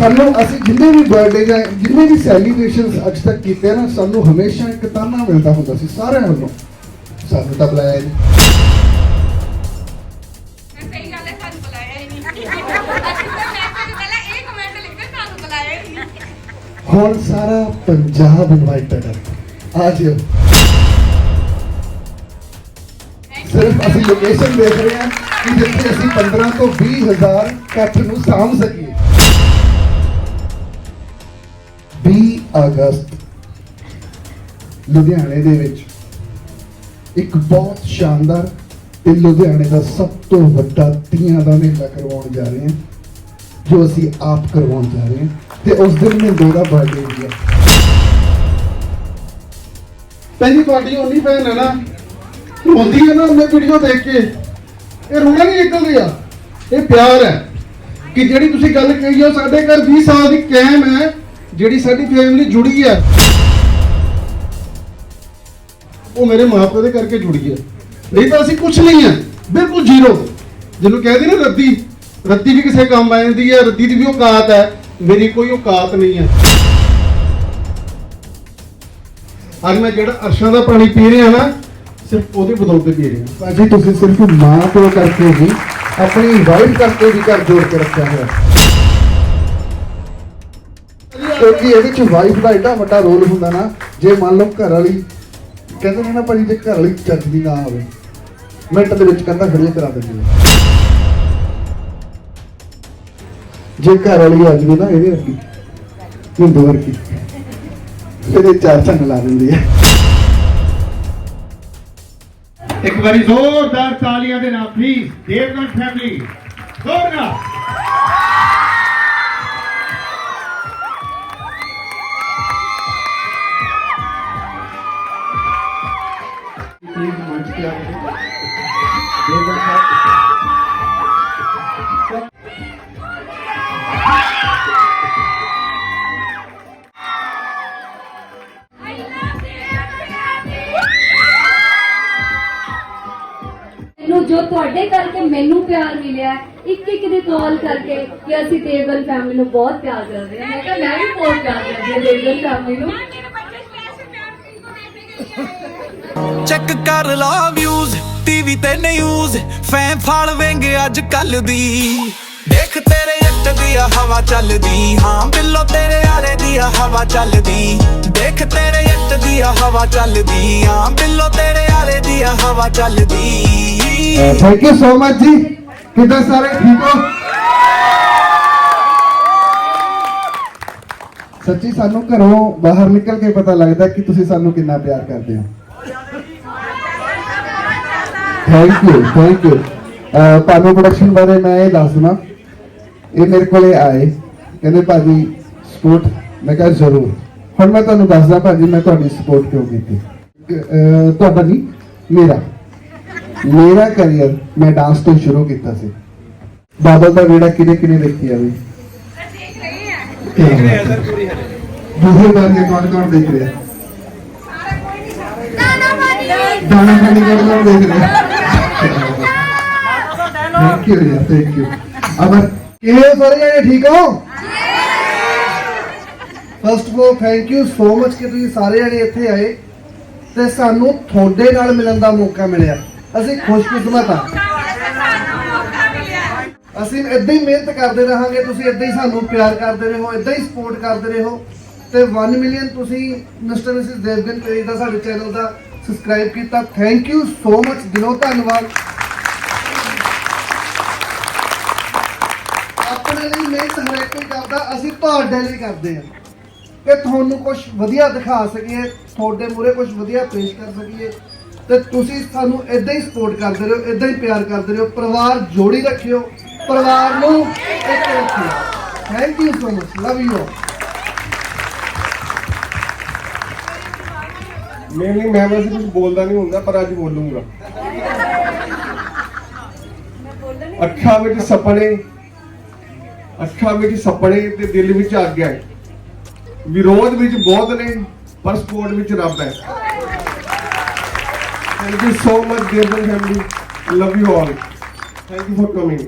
ਸਾਨੂੰ ਅਸੀਂ ਜਿੰਨੇ ਵੀ ਬਰਥਡੇ ਜਾਂ ਜਿੰਨੇ ਵੀ ਸੈਲੀਬ੍ਰੇਸ਼ਨਸ ਅੱਜ ਤੱਕ ਕੀਤੇ ਨਾ ਸਾਨੂੰ ਹਮੇਸ਼ਾ ਇੱਕ ਤਾਨਾ ਮਿਲਦਾ ਹੁੰਦਾ ਸੀ ਸਾਰਿਆਂ ਵੱਲੋਂ। ਸਾਨੂੰ ਤਾਂ ਬੁਲਾਇਆ ਨਹੀਂ। ਹੁਣ ਸਾਰਾ ਪੰਜਾਬ ਇਨਵਾਈਟਡ ਹੈ। ਆ ਜਿਓ। ਸਿਰਫ ਅਸੀਂ ਲੋਕੇਸ਼ਨ ਦੇਖ ਰਹੇ ਹਾਂ ਕਿ ਜਿੱਥੇ ਅਸੀਂ 15 ਤੋਂ 20 ਹਜ਼ਾਰ ਇਕੱਠ ਨੂੰ ਸਾਂਭ ਸਕੀਏ। ਅਗਸਤ, ਲੁਧਿਆਣੇ ਦੇ ਵਿੱਚ ਇੱਕ ਬਹੁਤ ਸ਼ਾਨਦਾਰ ਤੇ ਲੁਧਿਆਣੇ ਦਾ ਸਭ ਤੋਂ ਵੱਡਾ ਤੀਆਂ ਦਾ ਮੇਲਾ ਕਰਵਾਉਣ ਜਾ ਰਹੇ ਹਾਂ, ਜੋ ਅਸੀਂ ਆਪ ਕਰਵਾਉਣ ਜਾ ਰਹੇ ਹਾਂ ਤੇ ਉਸ ਦਿਨ ਮਿੰਦੋ ਦਾ ਬਰਥਡੇ ਵੀ ਹੈ। ਪਹਿਲੀ ਪਾਰਟੀ ਉਨੀ ਭੈਣ ਹੈ ਨਾ, ਰੋਂਦੀ ਹੈ ਨਾ ਉਹਨੇ ਵੀਡੀਓ ਦੇਖ ਕੇ। ਇਹ ਰੋਣਾ ਨਹੀਂ ਨਿਕਲਦੀ ਆ। ਇਹ ਪਿਆਰ ਹੈ ਕਿ ਜਿਹੜੀ ਤੁਸੀਂ ਗੱਲ ਕਹੀ ਹੋ ਸਾਡੇ ਘਰ 20 ਸਾਲ ਦੀ ਕੈਮ ਹੈ। ਜਿਹੜੀ ਸਾਡੀ ਫੈਮਿਲੀ ਜੁੜੀ ਹੈ, ਉਹ ਮੇਰੇ ਮਾਪੇ ਦੇ ਕਰਕੇ ਜੁੜੀ ਹੈ। ਨਹੀਂ ਤਾਂ ਅਸੀਂ ਕੁਝ ਨਹੀਂ ਹੈ, ਬਿਲਕੁਲ ਜ਼ੀਰੋ। ਜਿਹਨੂੰ ਕਹਿੰਦੇ ਨਾ ਰੱਦੀ ਰੱਦੀ ਵੀ ਕਿਸੇ ਕੰਮ ਆ ਜਾਂਦੀ ਹੈ, ਰੱਦੀ ਦੀ ਵੀ ਔਕਾਤ ਹੈ। ਮੇਰੀ ਕੋਈ ਔਕਾਤ ਨਹੀਂ ਹੈ। ਅੱਜ ਮੈਂ ਜਿਹੜਾ ਅਰਸ਼ਾਂ ਦਾ ਪਾਣੀ ਪੀ ਰਿਹਾ ਨਾ, ਸਿਰਫ ਉਹਦੇ ਬਦੌਲਤ ਪੀ ਰਿਹਾ। ਭਾਜੀ, ਤੁਸੀਂ ਸਿਰਫ ਮਾਂ ਪਿਓ ਕਰਕੇ ਨਹੀਂ, ਆਪਣੀ ਵਾਈਫ ਕਰਕੇ ਵੀ ਘਰ ਜੋੜ ਕੇ ਰੱਖਿਆ ਹੋਇਆ। ਕਿਉਂਕਿ ਇਹਦੇ ਚ ਵਾਈਫ ਦਾ ਏਡਾ ਵੱਡਾ ਰੋਲ ਹੁੰਦਾ ਨਾ, ਜੇ ਮੰਨ ਲਓ ਘਰ ਵਾਲੀ ਕਹਿੰਦੇ ਨੇ ਨਾ ਭਾਜੀ ਜੇ ਘਰ ਵਾਲੀ ਚੱਜ ਨਾ ਆਵੇ, ਮਿੰਟ ਦੇ ਵਿੱਚ ਕੰਧਾ ਖੜੀਆਂ ਕਰਾ ਦਿੰਦੀ ਹੈ ਜੇ ਘਰ ਵਾਲੀ ਆ ਜਵੇ ਨਾ ਇਹਦੇ ਵਰਗੀ, ਹਿੰਦੂ ਵਰਗੀ ਫਿਰ ਚਾਰ ਚੰਨ ਲਾ ਦਿੰਦੀ ਹੈ। ਇੱਕ ਵਾਰੀ ਜ਼ੋਰਦਾਰ ਤਾਲੀਆਂ ਦੇ ਨਾਲ ਪਲੀਜ਼ ਦੇਵਗਨ ਫੈਮਿਲੀ ਜ਼ੋਰ ਨਾਲ ਕਰਕੇ ਮੈਨੂੰ ਪਿਆਰ ਮਿਲਿਆ ਇੱਕ ਇੱਕ ਦੀ ਕਾਲ ਕਰਕੇ ਕਿ ਅਸੀਂ ਦੇਵਗਨ ਫੈਮਿਲੀ ਨੂੰ ਬਹੁਤ ਪਿਆਰ ਕਰਦੇ ਹਾਂ। ਮੈਂ ਕਿਹਾ ਮੈਂ ਵੀ ਬਹੁਤ ਪਿਆਰ ਕਰਦੀ ਹਾਂ ਦੇਵਗਨ ਫੈਮਿਲੀ ਨੂੰ। ਚੈੱਕ ਕਰ ਲਾ ਵਿਊਜ਼ ਟੀਵੀ ਤੇ ਨਿਊਜ਼ ਫੈਨ ਫਾਲ ਵੇਂਗ ਅੱਜ ਕੱਲ ਦੀ। ਦੇਖ ਤੇਰੇ ਇੱਟ ਦੀ ਹਵਾ ਚੱਲਦੀ ਹਾਂ ਬਿੱਲੋ ਤੇਰੇ ਆਲੇ ਦੀ ਹਵਾ ਚੱਲਦੀ। ਦੇਖ ਤੇਰੇ ਇੱਟ ਦੀ ਹਵਾ ਚੱਲਦੀ ਹਾਂ ਬਿੱਲੋ ਤੇਰੇ ਆਲੇ ਦੀ ਹਵਾ ਚੱਲਦੀ। ਥੈਂਕ ਯੂ ਸੋ ਮਚ ਜੀ ਕਿਦਾਂ ਸਾਰੇ? ਠੀਕ ਹੋ? ਸੱਚੀ ਸਾਨੂੰ ਘਰੋਂ ਬਾਹਰ ਨਿਕਲ ਕੇ ਪਤਾ ਲੱਗਦਾ ਕਿ ਤੁਸੀਂ ਸਾਨੂੰ ਕਿੰਨਾ ਪਿਆਰ ਕਰਦੇ ਹੋ। ਥੈਂਕ ਯੂ ਥੈਂਕ ਯੂ ਪਾਨੋ ਪ੍ਰੋਡਕਸ਼ਨ ਬਾਰੇ ਮੈਂ ਇਹ ਦੱਸ ਦਵਾਂ ਇਹ ਮੇਰੇ ਕੋਲੇ ਆਏ। ਕਹਿੰਦੇ, ਭਾਜੀ ਸਪੋਰਟ ਮੈਂ ਕਿਹਾ, ਜ਼ਰੂਰ। ਹੁਣ ਮੈਂ ਤੁਹਾਨੂੰ ਦੱਸਦਾ, ਭਾਜੀ, ਮੈਂ ਤੁਹਾਡੀ ਸਪੋਰਟ ਕਿਉਂ ਕੀਤੀ? ਤੁਹਾਡਾ ਨਹੀਂ ਮੇਰਾ। ਮੇਰਾ ਕੈਰੀਅਰ ਮੈਂ ਡਾਂਸ ਤੋਂ ਸ਼ੁਰੂ ਕੀਤਾ ਸੀ। ਬਾਬਲ ਦਾ ਵੇੜਾ ਕਿਨੇ ਕਿਨੇ ਦੇਖੀ ਆ ਵੀ ਦੇਖ ਰਹੇ ਆ। ਦੇਖ ਰਿਹਾ ਸਰ ਪੂਰੀ ਹਰੇ। ਦੂਸਰੇ ਬਾਰ ਦੇ ਕੌਣ ਕੌਣ ਦੇਖ ਰਿਹਾ? ਸਾਰਾ ਕੋਈ ਨਹੀਂ ਨਾ ਨਾ ਮਾਨੀ ਦਾਣਾ ਪਾਣੀ ਕੌਣ ਕੌਣ ਦੇਖ ਰਿਹਾ? ਥੈਂਕ ਯੂ ਯਾਰ ਥੈਂਕ ਯੂ ਅਮਰ ਕਿਵੇਂ ਹੋ ਸਾਰੇ ਜਣੇ ਠੀਕ ਹੋ? First of all thank you so much ਕਿ ਤੁਸੀਂ ਸਾਰੇ ਜਣੇ ਇੱਥੇ ਆਏ ਤੇ ਸਾਨੂੰ ਤੁਹਾਡੇ ਨਾਲ ਮਿਲਣ ਦਾ ਮੌਕਾ ਮਿਲਿਆ। ਅਸੀਂ ਖੁਸ਼ਕਿਸਮਤ ਹਾਂ ਅਸੀਂ ਇਦਾਂ ਹੀ ਮਿਹਨਤ ਕਰਦੇ ਰਹਾਂਗੇ, ਤੁਸੀਂ ਇਦਾਂ ਹੀ ਸਾਨੂੰ ਪਿਆਰ ਕਰਦੇ ਰਹੋ ਇਦਾਂ ਹੀ ਸਪੋਰਟ ਕਰਦੇ ਰਹੋ। ਤੇ 1 ਮਿਲੀਅਨ ਤੁਸੀਂ ਮਿਸਟਰ ਮਿਸਿਸ ਦੇਵਗਨ ਪੇਜ ਦਾ ਸਾਡੇ ਚੈਨਲ ਦਾ ਸਬਸਕ੍ਰਾਈਬ ਕੀਤਾ। ਥੈਂਕ ਯੂ ਸੋ ਮਚ ਦਿਲੋਂ ਧੰਨਵਾਦ। ਆਪਣੇ ਲਈ ਮਿਹਨਤ ਹਰ ਇੱਕ ਕਰਦਾ, ਅਸੀਂ ਤੁਹਾਡੇ ਲਈ ਕਰਦੇ ਹਾਂ। ਕਿ ਤੁਹਾਨੂੰ ਕੁਝ ਵਧੀਆ ਦਿਖਾ ਸਕੀਏ, ਤੁਹਾਡੇ ਮੂਰੇ ਕੁਝ ਵਧੀਆ ਪੇਸ਼ ਕਰ ਸਕੀਏ। ਤੇ ਤੁਸੀਂ ਸਾਨੂੰ ਇਦਾਂ ਹੀ ਸਪੋਰਟ ਕਰਦੇ ਰਹੋ ਇਦਾਂ ਹੀ ਪਿਆਰ ਕਰਦੇ ਰਹੋ। ਪਰਿਵਾਰ ਜੋੜੀ ਰੱਖਿਓ, ਪਰਿਵਾਰ ਨੂੰ ਇੱਕ ਰੱਖਿਓ। Thank you so much love you mainly ਮੈਂ ਵੈਸੇ ਕੁਝ ਬੋਲਦਾ ਨਹੀਂ ਹੁੰਦਾ, ਪਰ ਅੱਜ ਬੋਲੂੰਗਾ। ਅੱਖਾਂ ਵਿੱਚ ਸੁਪਨੇ, ਅੱਖਾਂ ਵਿੱਚ ਸੁਪਨੇ ਤੇ ਦਿਲ ਵਿੱਚ ਅੱਗ ਹੈ। ਵਿਰੋਧ ਵਿੱਚ ਬਹੁਤ ਨੇ, ਪਰ ਸਪੋਰਟ ਵਿੱਚ ਰੱਬ ਹੈ। Thank you so much dear family love you all thank you for coming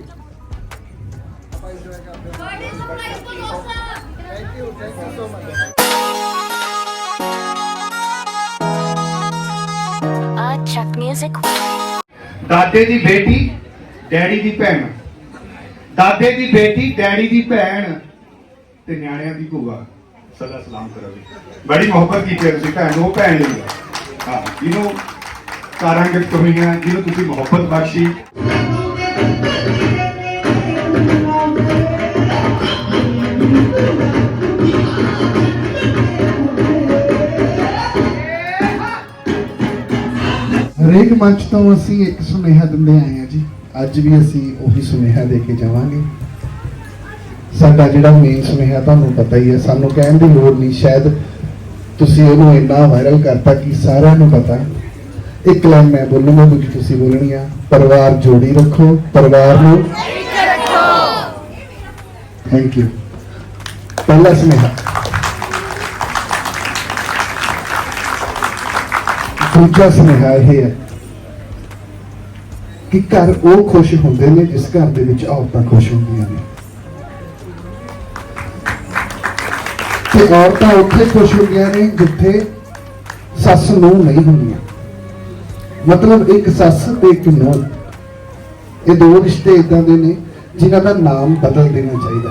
birthday surprise ਤੋਂ ਲੋਸਾ Uh, Chuck Music. ਦਾਦੇ ਦੀ ਬੇਟੀ ਡੈਡੀ ਦੀ ਭੈਣ। ਦਾਦੇ ਦੀ ਬੇਟੀ ਡੈਡੀ ਦੀ ਭੈਣ ਤੇ ਨਿਆਣਿਆਂ ਦੀ ਭੂਆ। ਸਦਾ ਸਲਾਮ ਕਰੋ ਬੜੀ ਮੁਹੱਬਤ ਕੀਤੀ ਹੈ ਤੁਸੀਂ ਭੈਣ ਨੂੰ ਉਹ ਭੈਣ ਲਈ। ਹੈ। ਹਾਂ ਜਿਹਨੂੰ ਕਾਰਾਂ ਗਿਫਟ ਜਿਹਨੂੰ ਤੁਸੀਂ ਮੁਹੱਬਤ ਬਖਸ਼ੀ। ਹਰੇਕ ਮੰਚ ਤੋਂ ਅਸੀਂ ਇੱਕ ਸੁਨੇਹਾ ਦਿੰਦੇ ਆਏ ਹਾਂ ਜੀ। ਅੱਜ ਵੀ ਅਸੀਂ ਉਹੀ ਸੁਨੇਹਾ ਦੇ ਕੇ ਜਾਵਾਂਗੇ। ਸਾਡਾ ਜਿਹੜਾ ਮੇਨ ਸੁਨੇਹਾ ਤੁਹਾਨੂੰ ਪਤਾ ਹੀ ਹੈ, ਸਾਨੂੰ ਕਹਿਣ ਦੀ ਲੋੜ ਨਹੀਂ। ਸ਼ਾਇਦ ਤੁਸੀਂ ਉਹਨੂੰ ਇੰਨਾ ਵਾਇਰਲ ਕਰਤਾ ਕਿ ਸਾਰਿਆਂ ਨੂੰ ਪਤਾ। ਇੱਕ ਲਾਈਨ ਮੈਂ ਬੋਲੂੰਗਾ, ਦੂਜੀ ਤੁਸੀਂ ਬੋਲਣੀ ਆ। ਪਰਿਵਾਰ ਜੋੜੀ ਰੱਖੋ, ਪਰਿਵਾਰ ਨੂੰ ਥੈਂਕ ਯੂ ਪਹਿਲਾ ਸੁਨੇਹਾ। ਦੂਜਾ ਸੁਨੇਹਾ ਇਹ ਹੈ ਕਿ ਘਰ ਉਹ ਖੁਸ਼ ਹੁੰਦੇ ਨੇ ਜਿਸ ਘਰ ਦੇ ਵਿੱਚ ਔਰਤਾਂ ਖੁਸ਼ ਹੁੰਦੀਆਂ ਨੇ। ਤੇ ਔਰਤਾਂ ਉੱਥੇ ਖੁਸ਼ ਹੁੰਦੀਆਂ ਨੇ ਜਿੱਥੇ ਸੱਸ ਨੂੰ ਨਹੀਂ ਹੁੰਦੀਆਂ। ਮਤਲਬ ਇੱਕ ਸੱਸ ਤੇ ਇੱਕ ਨੂੰਹ। ਇਹ ਦੋ ਰਿਸ਼ਤੇ ਇਦਾਂ ਦੇ ਨੇ ਜਿਨ੍ਹਾਂ ਦਾ ਨਾਮ ਬਦਲ ਦੇਣਾ ਚਾਹੀਦਾ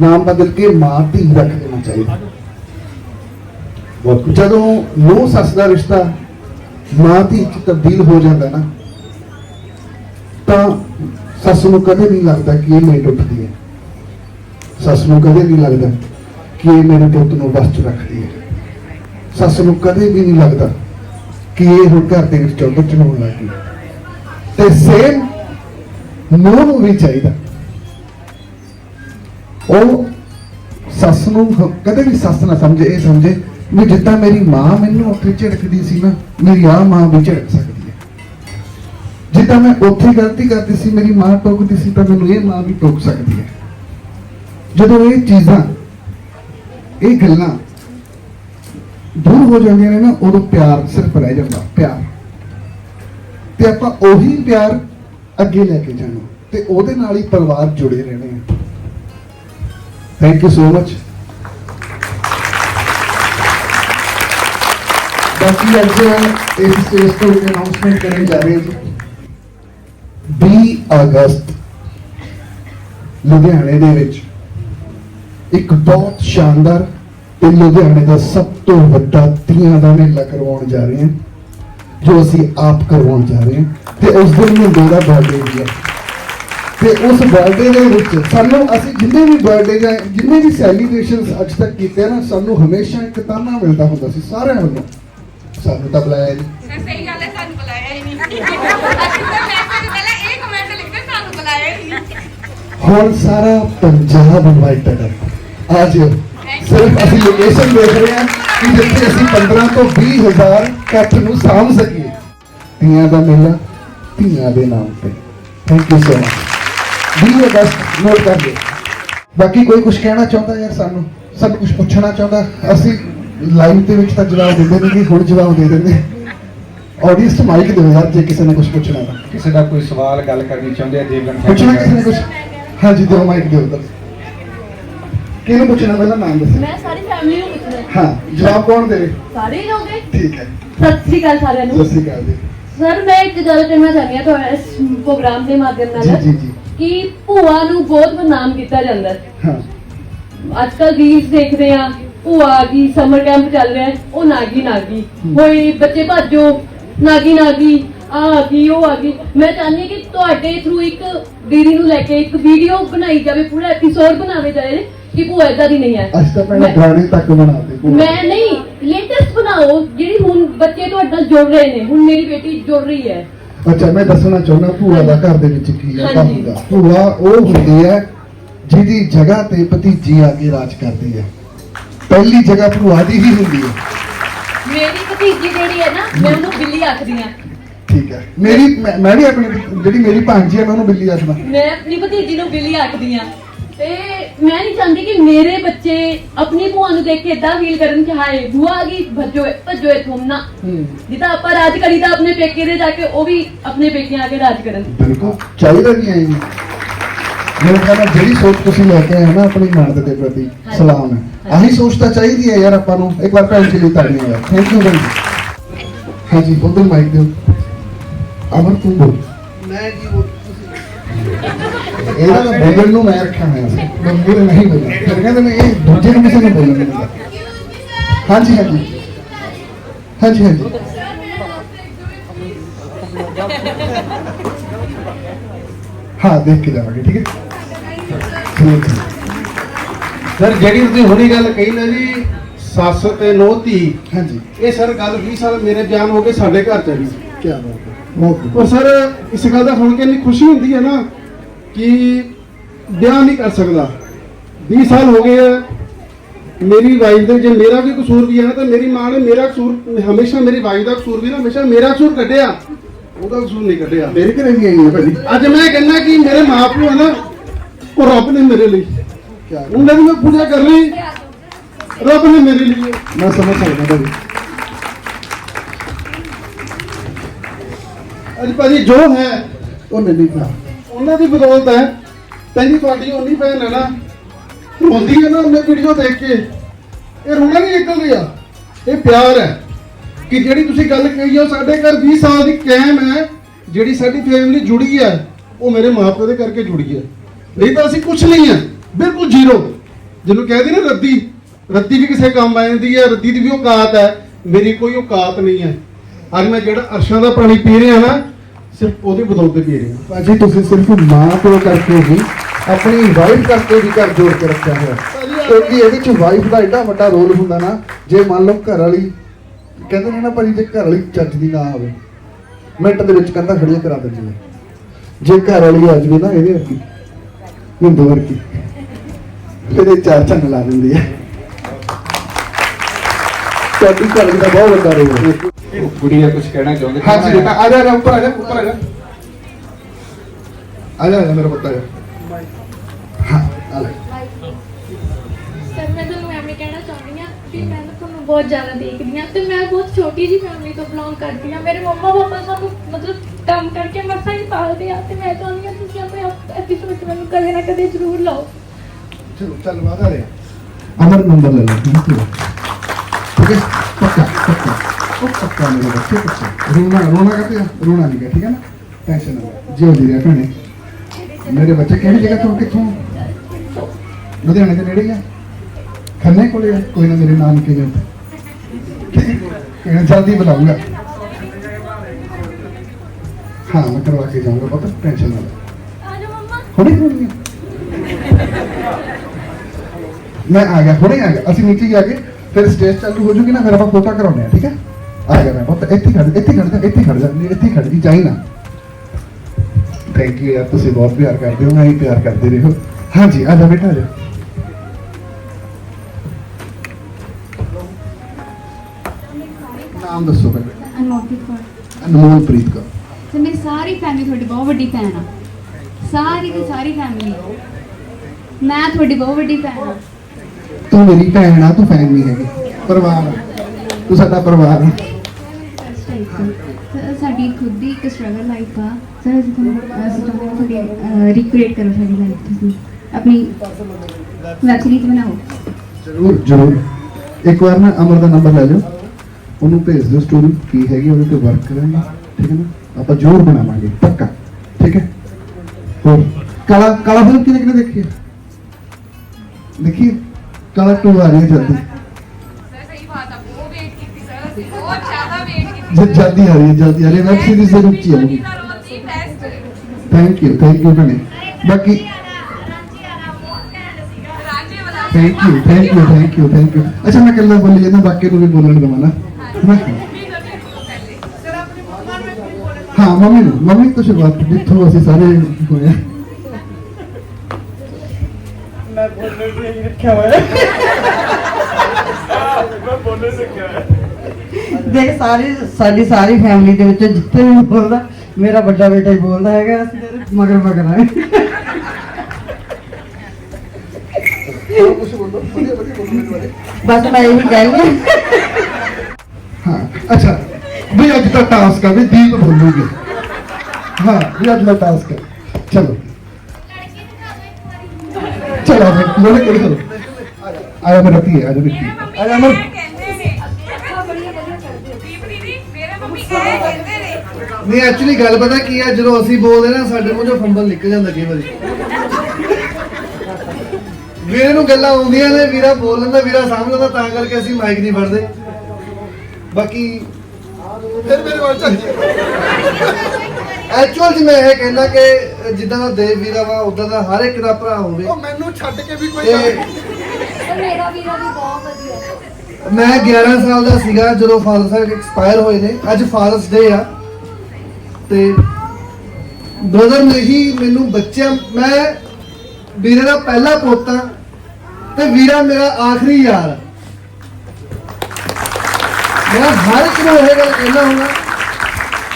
ਨਾਮ ਬਦਲ ਕੇ ਮਾਂ, ਧੀ ਰੱਖ ਦੇਣਾ ਚਾਹੀਦਾ ਜਦੋਂ ਨੂੰਹ, ਸੱਸ ਦਾ ਰਿਸ਼ਤਾ ਮਾਂ, ਧੀ ਚ ਤਬਦੀਲ ਹੋ ਜਾਂਦਾ ਨਾ, ਤਾਂ ਸੱਸ ਨੂੰ ਕਦੇ ਨਹੀਂ ਲੱਗਦਾ ਕਿ ਇਹ ਮੇਡ ਉੱਠਦੀ ਹੈ। ਸੱਸ ਨੂੰ ਕਦੇ ਨਹੀਂ ਲੱਗਦਾ ਕਿ ਇਹ ਮੇਰੇ ਪੁੱਤ ਨੂੰ ਬਸ ਚ ਰੱਖਦੀ ਹੈ। ਸੱਸ ਨੂੰ ਕਦੇ ਵੀ ਨਹੀਂ ਲੱਗਦਾ ਕਿ ਇਹ ਹੁਣ ਘਰ ਦੇ ਵਿੱਚ ਚੌਧਰ ਚਲਾਉਣ ਲੱਗੀ ਤੇ ਸੇਮ ਨੂੰਹ ਨੂੰ ਵੀ ਚਾਹੀਦਾ। ਉਹ ਸੱਸ ਨੂੰ ਕਦੇ ਵੀ ਸੱਸ ਨਾ ਸਮਝੇ, ਇਹ ਸਮਝੇ ਵੀ ਜਿੱਦਾਂ ਮੇਰੀ ਮਾਂ ਮੈਨੂੰ ਉੱਥੇ ਝਿੜਕਦੀ ਸੀ ਨਾ, ਮੇਰੀ ਆ ਮਾਂ ਵੀ ਝਿੜਕ ਸਕਦੀ ਹੈ। ਜਿੱਦਾਂ ਮੈਂ ਉੱਥੇ ਗਲਤੀ ਕਰਦੀ ਸੀ, ਮੇਰੀ ਮਾਂ ਟੋਕਦੀ ਸੀ, ਤਾਂ ਮੈਨੂੰ ਇਹ ਮਾਂ ਵੀ ਟੋਕ ਸਕਦੀ ਹੈ। ਜਦੋਂ ਇਹ ਚੀਜ਼ਾਂ, ਇਹ ਗੱਲਾਂ ਦੂਰ ਹੋ ਜਾਂਦੀਆਂ ਨੇ ਨਾ, ਉਦੋਂ ਪਿਆਰ ਸਿਰਫ ਰਹਿ ਜਾਂਦਾ, ਪਿਆਰ। ਤੇ ਆਪਾਂ ਉਹੀ ਪਿਆਰ ਅੱਗੇ ਲੈ ਕੇ ਜਾਣਾ, ਤੇ ਉਹਦੇ ਨਾਲ ਹੀ ਪਰਿਵਾਰ ਜੁੜੇ ਰਹਿਣੇ ਆ। ਥੈਂਕ ਯੂ ਸੋ ਮਚ ਬਾਕੀ ਅੱਜ ਇਸ ਸਟੇਜ ਤੋਂ ਇੱਕ ਅਨਾਉਂਸਮੈਂਟ ਕਰਨ ਜਾ ਰਹੇ ਹਾਂ ਜੀ। 20 ਅਗਸਤ, ਲੁਧਿਆਣੇ ਦੇ ਵਿੱਚ ਇੱਕ ਬਹੁਤ ਸ਼ਾਨਦਾਰ ਤੇ ਲੁਧਿਆਣੇ ਦਾ ਸਭ ਤੋਂ ਵੱਡਾ ਤੀਆਂ ਦਾ ਮੇਲਾ ਕਰਵਾਉਣ ਜਾ ਰਹੇ ਹਾਂ ਜੋ ਅਸੀਂ ਆਪ ਕਰਵਾਉਣ ਜਾ ਰਹੇ ਹਾਂ ਤੇ ਉਸ ਦਿਨ ਮੁੰਡੇ ਦਾ ਬਰਥਡੇ ਵੀ ਹੈ। ਤੇ ਉਸ ਬਰਥਡੇ ਦੇ ਵਿੱਚ ਸਾਨੂੰ ਅਸੀਂ ਜਿੰਨੇ ਵੀ ਬਰਥਡੇ ਜਾਂ ਜਿੰਨੇ ਵੀ ਸੈਲੀਬ੍ਰੇਸ਼ਨਸ ਅੱਜ ਤੱਕ ਕੀਤੇ ਨਾ ਸਾਨੂੰ ਹਮੇਸ਼ਾ ਇੱਕ ਤਾਨਾ ਮਿਲਦਾ ਹੁੰਦਾ ਸੀ ਸਾਰਿਆਂ ਵੱਲੋਂ। ਸਾਨੂੰ ਤਾਂ ਬੁਲਾਇਆ ਨਹੀਂ ਸਰ ਸਹੀ ਗੱਲ ਹੈ ਸਾਨੂੰ ਬੁਲਾਇਆ ਹੀ ਨਹੀਂ। ਅਸੀਂ ਤਾਂ ਮੈਸੇਜ ਪਹਿਲਾਂ ਇਹ ਕਮੈਂਟ ਲਿਖਦੇ ਸਾਨੂੰ ਬੁਲਾਇਆ ਹੀ ਨਹੀਂ। ਹੁਣ ਸਾਰਾ ਪੰਜਾਬ ਇਨਵਾਈਟਡ ਹੈ। ਆ ਜਿਓ। ਸਿਰਫ ਅਸੀਂ ਲੋਕੇਸ਼ਨ ਦੇਖ ਰਹੇ ਹਾਂ ਕਿ ਜਿੱਥੇ ਅਸੀਂ 15 ਤੋਂ 20 ਹਜ਼ਾਰ ਇਕੱਠ ਨੂੰ ਸਾਂਭ ਸਕੀਏ। ਧੀਆਂ ਦਾ ਮੇਲਾ ਧੀਆਂ ਦੇ ਨਾਮ ਤੇ। ਥੈਂਕ ਯੂ ਸੋ ਮਚ 20 ਅਗਸਤ ਨੋਟ ਕਰ ਲਿਓ ਬਾਕੀ ਕੋਈ ਕੁਝ ਕਹਿਣਾ ਚਾਹੁੰਦਾ ਯਾਰ ਸਾਨੂੰ? ਸਭ ਕੁਝ ਪੁੱਛਣਾ ਚਾਹੁੰਦਾ? ਅਸੀਂ ਲਾਈਵ ਦੇ ਵਿੱਚ ਤਾਂ ਜਵਾਬ ਦਿੰਦੇ ਨਹੀਂ ਕਿ ਹੁਣ ਜਵਾਬ ਦੇ ਦਿੰਦੇ। ਆਡੀਅנס ਤੋਂ ਮਾਈਕ ਦਿਓ ਯਾਰ ਜੇ ਕਿਸੇ ਨੇ ਕੁਝ ਪੁੱਛਣਾ ਤਾਂ। ਕਿਸੇ ਦਾ ਕੋਈ ਸਵਾਲ ਗੱਲ ਕਰਨੀ ਚਾਹੁੰਦੇ ਆ ਦੇਵਗਨ ਪੁੱਛਣਾ ਕਿਸੇ ਨੇ ਕੁਝ ਹਾਂਜੀ ਦਿਓ ਮਾਈਕ ਦਿਓ। ਕਿਹਨੂੰ ਪੁੱਛਣਾ ਪਹਿਲਾਂ? ਨਾਮ ਦੱਸੋ। ਮੈਂ ਸਾਰੀ ਫੈਮਿਲੀ ਨੂੰ ਪੁੱਛਣਾ। ਹੈ। ਜਵਾਬ ਕੌਣ ਦੇਵੇ? ਸਾਰੇ ਹੋਗੇ ਠੀਕ ਹੈ। ਸਤਿ ਸ੍ਰੀ ਅਕਾਲ ਸਾਰਿਆਂ ਸਤਿ ਨੂੰ ਸ਼੍ਰੀ ਅਕਾਲ ਜੀ। ਸਰ ਮੈਂ ਇੱਕ ਗੱਲ ਕਹਿਣਾ ਚਾਹੁੰਦੀ ਹਾਂ ਤੁਹਾਡੇ ਇਸ ਪ੍ਰੋਗਰਾਮ ਦੇ ਮਾਧਿਅਮ ਜੀ ਨਾਲ ਜੀ ਜੀ ਕਿ ਭੂਆ ਨੂੰ ਬਹੁਤ ਬਦਨਾਮ ਕੀਤਾ ਜਾਂਦਾ ਹੈ। ਹਾਂ। ਅੱਜ ਕੱਲ ਰੀਲਸ ਦੇਖਦੇ ਆ ਭੂਆ ਆ ਗਈ ਸਮਰ ਕੈਂਪ ਚੱਲ ਰਿਹਾ ਹੈ, ਉਹ ਨਾਗੀ ਨਾਗੀ ਹੋਈ ਬੱਚੇ ਭਾਜੋ ਨਾਗੀ ਨਾਗੀ ਆ ਆ ਗਈ ਉਹ ਆ ਗਈ। ਮੈਂ ਚਾਹੁੰਦੀ ਹਾਂ ਕਿ ਤੁਹਾਡੇ ਥਰੂ ਇੱਕ ਦੀਦੀ ਨੂੰ ਲੈ ਕੇ ਇੱਕ ਵੀਡੀਓ ਬਣਾਈ ਜਾਵੇ ਪੂਰਾ ਐਪੀਸੋਡ ਬਣਾਵੇ ਜਾਵੇ ਕਿ ਭੂਆ ਏਦਾਂ ਦੀ ਨਹੀਂ ਹੈ ਅੱਜ ਤਾਂ ਪਹਿਲਾਂ ਮੈਂ- ਗਾਣੇ ਤੱਕ ਬਣਾਤੇ ਮੈਂ ਨਹੀਂ ਲੇਟੈਸਟ ਬਣਾਓ ਜਿਹੜੀ ਹੁਣ ਬੱਚੇ ਤੁਹਾਡੇ ਨਾਲ ਜੁੜ ਰਹੇ ਨੇ ਹੁਣ ਮੇਰੀ ਬੇਟੀ ਜੁੜ ਰਹੀ ਹੈ ਅੱਛਾ ਮੈਂ ਦੱਸਣਾ ਚਾਹੁੰਦਾ ਭੂਆ ਦਾ ਘਰ ਦੇ ਵਿੱਚ ਕੀ ਹੈ ਹਾਂਜੀ। ਹੁੰਦਾ ਭੂਆ ਉਹ ਹੁੰਦੀ ਹੈ ਜਿਹਦੀ ਜਗ੍ਹਾ ਤੇ ਭਤੀਜੀ ਆ ਕੇ ਰਾਜ ਕਰਦੀ ਹੈ ਪਹਿਲੀ ਜਗ੍ਹਾ ਭੂਆ ਦੀ ਹੀ ਹੁੰਦੀ ਹੈ ਮੇਰੀ ਭਤੀਜੀ ਜਿਹੜੀ ਹੈ ਨਾ ਮੈਂ ਉਹਨੂੰ ਬਿੱਲੀ ਆਖਦੀ ਆ ਠੀਕ ਹੈ ਮੇਰੀ ਮੈਂ ਵੀ ਆਪਣੀ ਜਿਹੜੀ ਮੇਰੀ ਭਾਂਜੀ ਹੈ ਮੈਂ ਉਹਨੂੰ ਬਿੱਲੀ ਆਖਦਾ ਮੈਂ ਆਪਣੀ ਭਤੀਜੀ ਨੂੰ ਬਿੱਲੀ ਆਖਦੀ ਆ ਤੇ ਮੈਂ ਨਹੀਂ ਚਾਹੁੰਦੀ ਕਿ ਮੇਰੇ ਬੱਚੇ ਆਪਣੀ ਭੂਆ ਨੂੰ ਦੇਖ ਕੇ ਇਦਾਂ ਫੀਲ ਕਰਨ ਕਿ ਹਾਏ ਭੂਆ ਆ ਗਈ ਭੱਜੋ ਭੱਜੋ ਇਥੋਂ ਨਾ। ਹੂੰ। ਜਿੱਦਾਂ ਆਪਾਂ ਰਾਜ ਕਰੀਦਾ ਆਪਣੇ ਪੇਕੇ ਦੇ ਜਾ ਕੇ ਉਹ ਵੀ ਆਪਣੇ ਪੇਕੇ ਆ ਕੇ ਰਾਜ ਕਰਨ। ਬਿਲਕੁਲ। ਚਾਹੀਦਾ ਵੀ ਐਂ ਮੇਰੇ ਖਿਆਲ ਨਾਲ ਜਿਹੜੀ ਸੋਚ ਤੁਸੀਂ ਲੈ ਕੇ ਆਏ ਹੋ ਨਾ ਆਪਣੀ ਮਾਂ ਦੇ ਪ੍ਰਤੀ ਸਲਾਮ ਹੈ। ਆਹੀ ਸੋਚ ਤਾਂ ਚਾਹੀਦੀ ਹੈ ਯਾਰ ਆਪਾਂ ਨੂੰ। ਇੱਕ ਵਾਰ ਭੈਣ ਜੀ ਲਈ ਤਾੜੀਆਂ ਯਾਰ ਥੈਂਕ ਯੂ ਭਾਈ ਹਾਂਜੀ ਉਧਰ ਮਾਈਕ ਦਿਓ। ਅਮਰ ਤੂੰ ਬੋਲ। ਮੈਂ ਜੀ ਇਹਦਾ ਤਾਂ ਬੋਲਣ ਨੂੰ ਮੈਂ ਰੱਖਿਆ ਹੋਇਆ। ਸੀ ਮੈਂ ਮੂਰੇ ਨਹੀਂ ਬੋਲਣਾ ਫਿਰ ਕਹਿੰਦੇ ਨੇ ਇਹ ਦੂਜੇ ਨੂੰ ਕਿਸੇ ਨੂੰ ਬੋਲਣ ਨਹੀਂ ਦਿੰਦਾ ਹਾਂਜੀ ਹਾਂਜੀ। ਹਾਂਜੀ ਹਾਂਜੀ। ਹਾਂ ਦੇਖ ਕੇ ਜਾਵਾਂਗੇ ਠੀਕ ਹੈ? ਠੀਕ ਹੈ ਸਰ ਜਿਹੜੀ ਤੁਸੀਂ ਹੁਣੀ ਗੱਲ ਕਹੀ ਨਾ ਜੀ ਸੱਸ ਤੇ ਨੂੰਹ ਧੀ ਹਾਂਜੀ। ਇਹ ਸਰ ਗੱਲ 20 ਸਾਲ ਮੇਰੇ ਬਿਆਨ ਹੋ ਕੇ ਸਾਡੇ ਘਰ ਚੱਲੀ ਸੀ ਕੀ ਬਾਤ ਹੈ। ਪਰ ਸਰ ਇਸ ਗੱਲ ਦਾ ਸੁਣ ਕੇ ਇੰਨੀ ਖੁਸ਼ੀ ਹੁੰਦੀ ਹੈ ਨਾ ਕਿ ਬਿਆਨ ਨਹੀਂ ਕਰ ਸਕਦਾ। 20 ਸਾਲ ਹੋ ਗਏ ਆ। ਮੇਰੀ ਵਾਈਫ ਦੇ ਜੇ ਮੇਰਾ ਵੀ ਕਸੂਰ ਵੀ ਹੈ ਨਾ ਤਾਂ ਮੇਰੀ ਮਾਂ ਨੇ ਮੇਰਾ ਕਸੂਰ ਹਮੇਸ਼ਾ ਮੇਰੀ ਵਾਈਫ ਦਾ ਕਸੂਰ ਵੀ ਨਾ ਹਮੇਸ਼ਾ ਮੇਰਾ ਕਸੂਰ ਕੱਢਿਆ। ਉਹਦਾ ਕਸੂਰ ਨਹੀਂ ਕੱਢਿਆ। ਮੇਰੇ ਘਰੇ ਵੀ ਆਈ ਹੈ ਭਾਜੀ? ਅੱਜ ਮੈਂ ਕਹਿੰਦਾ ਕਿ ਮੇਰੇ ਮਾਪਿਓ ਹੈ ਨਾ ਉਹ ਰੱਬ ਨੇ ਮੇਰੇ ਲਈ। ਉਹਨਾਂ ਦੀ ਮੈਂ ਪੂਜਾ ਕਰ ਲਈ। ਰੱਬ ਨੇ ਮੇਰੇ ਲਈ। ਮੈਂ ਸਮਝ ਸਕਦਾ ਭਾਜੀ। ਅੱਜ ਭਾਜੀ ਜੋ ਹੈ ਉਹ ਨਹੀਂ ਨਾ ਉਹਨਾਂ ਦੀ ਬਦੌਲਤ ਹੈ। ਪਹਿਲੀ ਤੁਹਾਡੀ ਉਨੀ ਭੈਣ ਹੈ ਨਾ, ਰੋਂਦੀ ਹੈ ਨਾ ਉਹਨੇ ਵੀਡੀਓ ਦੇਖ ਕੇ। ਇਹ ਰੋਣਾ ਨਹੀਂ ਨਿਕਲਦੀ ਆ ਇਹ ਪਿਆਰ ਹੈ ਕਿ ਜਿਹੜੀ ਤੁਸੀਂ ਗੱਲ ਕਹੀ ਆ ਸਾਡੇ ਘਰ 20 ਸਾਲ ਦੀ ਕੈਮ ਹੈ। ਜਿਹੜੀ ਸਾਡੀ ਫੈਮਿਲੀ ਜੁੜੀ ਹੈ, ਉਹ ਮੇਰੇ ਮਾਪਿਓ ਦੇ ਕਰਕੇ ਜੁੜੀ ਹੈ। ਨਹੀਂ ਤਾਂ ਅਸੀਂ ਕੁਝ ਨਹੀਂ ਹੈ। ਬਿਲਕੁਲ ਜ਼ੀਰੋ। ਜਿਹਨੂੰ ਕਹਿੰਦੇ ਨਾ ਰੱਦੀ ਰੱਦੀ ਵੀ ਕਿਸੇ ਕੰਮ ਆ ਜਾਂਦੀ ਹੈ, ਰੱਦੀ ਦੀ ਵੀ ਔਕਾਤ ਹੈ। ਮੇਰੀ ਕੋਈ ਔਕਾਤ ਨਹੀਂ ਹੈ। ਅੱਜ ਮੈਂ ਜਿਹੜਾ ਅਰਸ਼ਾਂ ਦਾ ਪਾਣੀ ਪੀ ਰਿਹਾ ਨਾ ਸਿਰਫ ਉਹਦੀ ਬਦੌਲਤ ਪੀ ਰਿਹਾ ਭਾਜੀ, ਤੁਸੀਂ ਸਿਰਫ ਮਾਂ ਪਿਓ ਕਰਕੇ ਹੀ ਆਪਣੀ ਵਾਈਫ ਕਰਕੇ ਵੀ ਘਰ ਜੋੜ ਕੇ ਰੱਖਿਆ ਹੋਇਆ। ਕਿਉਂਕਿ ਇਹਦੇ ਚ ਵਾਈਫ ਦਾ ਐਡਾ ਵੱਡਾ ਰੋਲ ਹੁੰਦਾ ਨਾ, ਜੇ ਮੰਨ ਲਓ ਘਰ ਵਾਲੀ ਕਹਿੰਦੇ ਨੇ ਨਾ ਭਾਜੀ, ਜੇ ਘਰ ਵਾਲੀ ਚੱਜ ਦੀ ਨਾ ਆਵੇ, ਮਿੰਟ ਦੇ ਵਿੱਚ ਕੰਧਾ ਖੜੀਆਂ ਕਰਾ ਦਿੰਦੀ ਹੈ। ਜੇ ਘਰ ਵਾਲੀ ਆ ਜਾਵੇ ਨਾ ਇਹਦੇ ਵਰਗੀ ਹਿੰਦੂ ਵਰਗੀ ਫਿਰ ਇਹ ਚਾਰ ਚੰਨ ਲਾ ਦਿੰਦੀ ਹੈ। ਤੁਹਾਡੀ ਘਰ ਦਾ ਬਹੁਤ ਵੱਡਾ ਰੋਲ ਹੈ। ਕੁੜੀਆ ਕੁਝ ਕਹਿਣਾ ਚਾਹੁੰਦੇ ਹਾਂਜੀ ਬੇਟਾ ਆ ਜਾ ਆ ਜਾ ਉੱਪਰ ਆ ਜਾ ਉੱਪਰ ਆ ਜਾ। ਆ ਜਾ ਆ ਜਾ ਮੇਰਾ ਪੁੱਤ ਆ ਜਾ। ਹਾਂ ਆ ਲੈ। ਸਰ ਮੈਂ ਤੁਹਾਨੂੰ ਐਵੇਂ ਕਹਿਣਾ ਚਾਹੁੰਦੀ ਹਾਂ ਕਿ ਮੈਂ ਨਾ ਤੁਹਾਨੂੰ ਬਹੁਤ ਜ਼ਿਆਦਾ ਦੇਖਦੀ ਹਾਂ ਤੇ ਮੈਂ ਬਹੁਤ ਛੋਟੀ ਜਿਹੀ ਫੈਮਿਲੀ ਤੋਂ ਬਿਲੋਂਗ ਕਰਦੀ ਹਾਂ। ਮੇਰੇ ਮੰਮਾ ਪਾਪਾ ਸਾਨੂੰ ਮਤਲਬ ਕੰਮ ਕਰਕੇ ਮਸਾਂ ਹੀ ਪਾਲਦੇ ਆ ਤੇ ਮੈਂ ਚਾਹੁੰਦੀ ਹਾਂ ਤੁਸੀਂ ਆਪਣੇ ਐਪੀਸੋਡ ਵਿੱਚ ਮੈਨੂੰ ਕਦੇ ਨਾ ਕਦੇ ਜ਼ਰੂਰ ਲਾਓ। ਚਲੋ ਚੱਲ ਵਾਦਾ ਦੇ। ਅਮਰ ਨੰਬਰ ਲੈ ਲੈ ਠੀਕ ਹੈ ਪੱਕਾ ਪੱਕਾ ਉਹ ਪੱਕਾ ਮੇਰੇ ਬੱਚੇ ਪੱਕਾ ਰੋਣਾ ਰੋਣਾ ਕਰਦੇ ਆ? ਰੋਣਾ ਨਹੀਂ ਗਾ ਠੀਕ ਹੈ ਨਾ? ਟੈਨਸ਼ਨ ਨਾ ਜਿਉ ਦੀ ਰਹਿ ਭੈਣੇ ਮੇਰੇ ਬੱਚੇ ਕਿਹੜੀ ਜਗ੍ਹਾ ਤੋਂ, ਕਿੱਥੋਂ? ਲੁਧਿਆਣੇ ਦੇ ਨੇੜੇ ਆ? ਖੰਨੇ ਕੋਲੇ ਆ? ਕੋਈ ਨਾ ਮੇਰੇ ਨਾਨਕੇ ਨੇ ਕਿਹਨੇ ਜਲਦੀ ਬੁਲਾਉਂਗਾ ਹਾਂ, ਮੈਂ ਕਰਵਾ ਕੇ ਜਾਊਂਗਾ ਪਤਾ ਟੈਨਸ਼ਨ ਨਾ ਲੈ ਆ ਹੁਣੇ ਮੈਂ ਆ ਗਿਆ, ਹੁਣੇ ਆ ਗਿਆ। ਅਸੀਂ ਨੀਚੇ ਜਾ ਕੇ ਫਿਰ ਸਟੇਜ ਚਾਲੂ ਹੋ ਜੂਗੀ ਨਾ ਫਿਰ ਆਪਾਂ ਫੋਟੋ ਕਰਾਉਣੇ ਆ ਠੀਕ ਹੈ? ਆ ਗਿਆ ਮੈਂ ਪੁੱਤ ਇੱਥੇ ਖੜ ਇੱਥੇ ਖੜ ਜਾ ਇੱਥੇ ਖੜ ਜਾ ਨਹੀਂ, ਇੱਥੇ ਖੜ ਜੀ ਜਾਈ ਨਾ। ਥੈਂਕ ਯੂ ਯਾਰ ਤੁਸੀਂ ਬਹੁਤ ਪਿਆਰ ਕਰਦੇ ਹੋ ਮੈਂ ਹੀ ਪਿਆਰ ਕਰਦੇ ਰਹੋ। ਹਾਂਜੀ ਆ ਜਾ ਬੇਟਾ ਆ ਜਾ। ਨਾਮ ਦੱਸੋ ਬੇਟਾ ਅਨਮੋਲਪ੍ਰੀਤ ਕੌਰ। ਅਨਮੋਲਪ੍ਰੀਤ ਕੌਰ। ਤੇ ਮੇਰੀ ਸਾਰੀ ਫੈਮਿਲੀ ਤੁਹਾਡੀ ਬਹੁਤ ਵੱਡੀ ਫੈਨ ਆ। ਸਾਰੀ ਦੀ ਸਾਰੀ ਫੈਮਿਲੀ ਮੈਂ ਤੁਹਾਡੀ ਬਹੁਤ ਵੱਡੀ ਫੈਨ ਆ। ਤੂੰ ਮੇਰੀ ਭੈਣ ਆ ਤੂੰ ਫੈਨ ਨਹੀਂ ਹੈਗੀ। ਪਰਿਵਾਰ। ਤੂੰ ਸਾਡਾ ਪਰਿਵਾਰ ਆ। ਸਾਡੀ ਖੁਦ ਦੀ ਇੱਕ ਸਟਰਗਲ ਲਾਈਫ ਆ। ਸਰ ਅਸੀਂ ਤੁਹਾਨੂੰ ਅਸੀਂ ਤੁਹਾਡੀ ਰੀਕ੍ਰੀਏਟ ਕਰੋ ਸਾਡੀ ਲਾਈਫ ਤੁਸੀਂ। ਆਪਣੀ ਵੈਬ ਸੀਰੀਜ਼ ਬਣਾਓ। ਜ਼ਰੂਰ ਜ਼ਰੂਰ। ਇੱਕ ਵਾਰ ਨਾ ਅਮਰ ਦਾ ਨੰਬਰ ਲੈ ਲਿਓ। ਉਹਨੂੰ ਭੇਜ ਦਿਓ ਸਟੋਰੀ ਕੀ ਹੈਗੀ ਉਹਦੇ ਤੇ ਵਰਕ ਕਰਾਂਗੇ। ਠੀਕ ਹੈ ਨਾ? ਆਪਾਂ ਜ਼ਰੂਰ ਬਣਾਵਾਂਗੇ ਪੱਕਾ। ਠੀਕ ਹੈ? ਹੋਰ। ਕਾਲਾ ਕਾਲਾ ਫਿਲਮ ਕਿਹਨੇ ਕਿਹਨੇ ਦੇਖੀ ਹੈ? ਦੇਖੀ ਹੈ? ਕਾਲਾ ਟੂ ਆ ਰਹੀ ਹੈ ਜਲਦੀ? ਸਰ ਸਹੀ ਬਾਤ ਆ ਬਹੁਤ ਵੇਟ ਕੀਤੀ ਸਰ ਅਸੀਂ ਬਹੁਤ ਜ਼ਿਆਦਾ ਵੇਟ ਕੀਤੀ। ਜ- ਜਲਦੀ ਆ ਰਹੀ ਹੈ ਜਲਦੀ ਆ ਰਹੀ ਹੈ ਵੈਬ ਸੀਰੀਜ਼ ਦੇ ਰੂਪ ਚ ਥੈਂਕ ਯੂ ਥੈਂਕ ਯੂ ਭੈਣੇ। ਬਾਕੀ thank you thank you thank you thank you ਅੱਛਾ ਮੈਂ ਕੱਲਾ ਬੋਲੀ ਜਾਂਦਾ ਬਾਕੀ ਨੂੰ ਵੀ ਬੋਲਣ ਦਵਾਂ ਨਾ। ਨਾ? ਸਰ ਆਪਣੇ ਮੰਮਾ ਨੂੰ ਵੀ ਬੋਲੇ ਹਾਂ ਮੰਮੀ ਨੂੰ ਮੰਮੀ ਤੋਂ ਸ਼ੁਰੂਆਤ ਜਿੱਥੋਂ ਅਸੀਂ ਸਾਰੇ ਹੋਏ ਹਾਂ। ਦੇਖ ਸਾਰੀ ਸਾਡੀ ਸਾਰੀ ਫੈਮਿਲੀ ਦੇ ਵਿੱਚ ਜਿੱਥੇ ਵੀ ਬੋਲਦਾ ਮੇਰਾ ਵੱਡਾ ਬੇਟਾ ਹੀ ਬੋਲਦਾ ਹੈਗਾ ਅਸੀਂ ਇਹਦੇ ਮਗਰ ਮਗਰ ਆਏ ਕੁਛ ਬੋਲੋ ਵਧੀਆ ਵਧੀਆ ਬੋਲੋ ਮੇਰੇ ਬਾਰੇ ਬਸ ਮੈਂ ਇਹੀ ਕਹਿੰਦੀ ਹਾਂ ਅੱਛਾ ਵੀ ਅੱਜ ਦਾ ਟਾਸਕ ਆ ਵੀ ਦੀਪ ਬੋਲੂਗੇ ਹਾਂ ਵੀ ਅੱਜ ਦਾ ਟਾਸਕ ਹੈ ਚਲੋ ਆ ਕਿਹੜੀ ਕਰੋ ਆ ਜਾ ਮੇਰਾ ਧੀ ਆ ਜਾ ਮਿੱਟੀ ਆ ਜਾ ਅਮਰ ਕਹਿੰਦੇ ਨੇ ਦੀਪ ਦੀਦੀ ਮੇਰੇ ਮੰਮੀ ਇਹ ਕਹਿੰਦੇ ਨੇ। ਨਹੀਂ ਐਕਚੁਅਲੀ ਗੱਲ ਪਤਾ ਕੀ ਹੈ ਜਦੋਂ ਅਸੀਂ ਬੋਲਦੇ ਨਾ ਸਾਡੇ ਮੂੰਹ ਫੰਬਲ ਨਿਕਲ ਜਾਂਦਾ ਕਈ ਵਾਰੀ। ਵੀਰੇ ਨੂੰ ਗੱਲਾਂ ਆਉਂਦੀਆਂ ਨੇ ਵੀਰਾ ਬੋਲ ਲੈਂਦਾ ਵੀਰਾ ਸਾਂਭ ਲੈਂਦਾ ਤਾਂ ਕਰਕੇ ਅਸੀਂ ਮਾਈਕ ਨਹੀਂ ਫੜਦੇ। ਬਾਕੀ ਫਿਰ ਮੇਰੇ ਵੱਲ ਚੱਲ ਐਕਚੁਅਲ ਜੀ ਮੈਂ ਇਹ ਕਹਿੰਦਾ ਕਿ ਜਿੱਦਾਂ ਦਾ ਦੇਵ ਵੀਰਾ ਵਾ ਉਦਾਂ ਦਾ ਹਰ ਇੱਕ ਦਾ ਭਰਾ ਹੋਵੇ। ਉਹ ਮੈਨੂੰ ਛੱਡ ਕੇ ਵੀ ਕੋਈ ਤੇ ਮੇਰਾ ਵੀਰਾ ਵੀ ਬਹੁਤ ਵਧੀਆ ਮੈਂ 11 ਸਾਲ ਦਾ ਸੀਗਾ ਜਦੋਂ ਫਾਦਰ ਸਾਹਿਬ ਐਕਸਪਾਇਰ ਹੋਏ ਨੇ। ਅੱਜ ਫਾਦਰਸ ਡੇ ਆ। ਤੇ ਬ੍ਰਦਰ ਨੇ ਹੀ ਮੈਨੂੰ ਬੱਚਿਆਂ ਮੈਂ ਵੀਰੇ ਦਾ ਪਹਿਲਾ ਪੋਤਾ ਤੇ ਵੀਰਾ ਮੇਰਾ ਆਖਰੀ ਯਾਰ ਆ। ਮੈਂ ਹਰ ਇੱਕ ਨੂੰ ਇਹ ਗੱਲ ਕਹਿਣਾ ਹੁੰਦਾ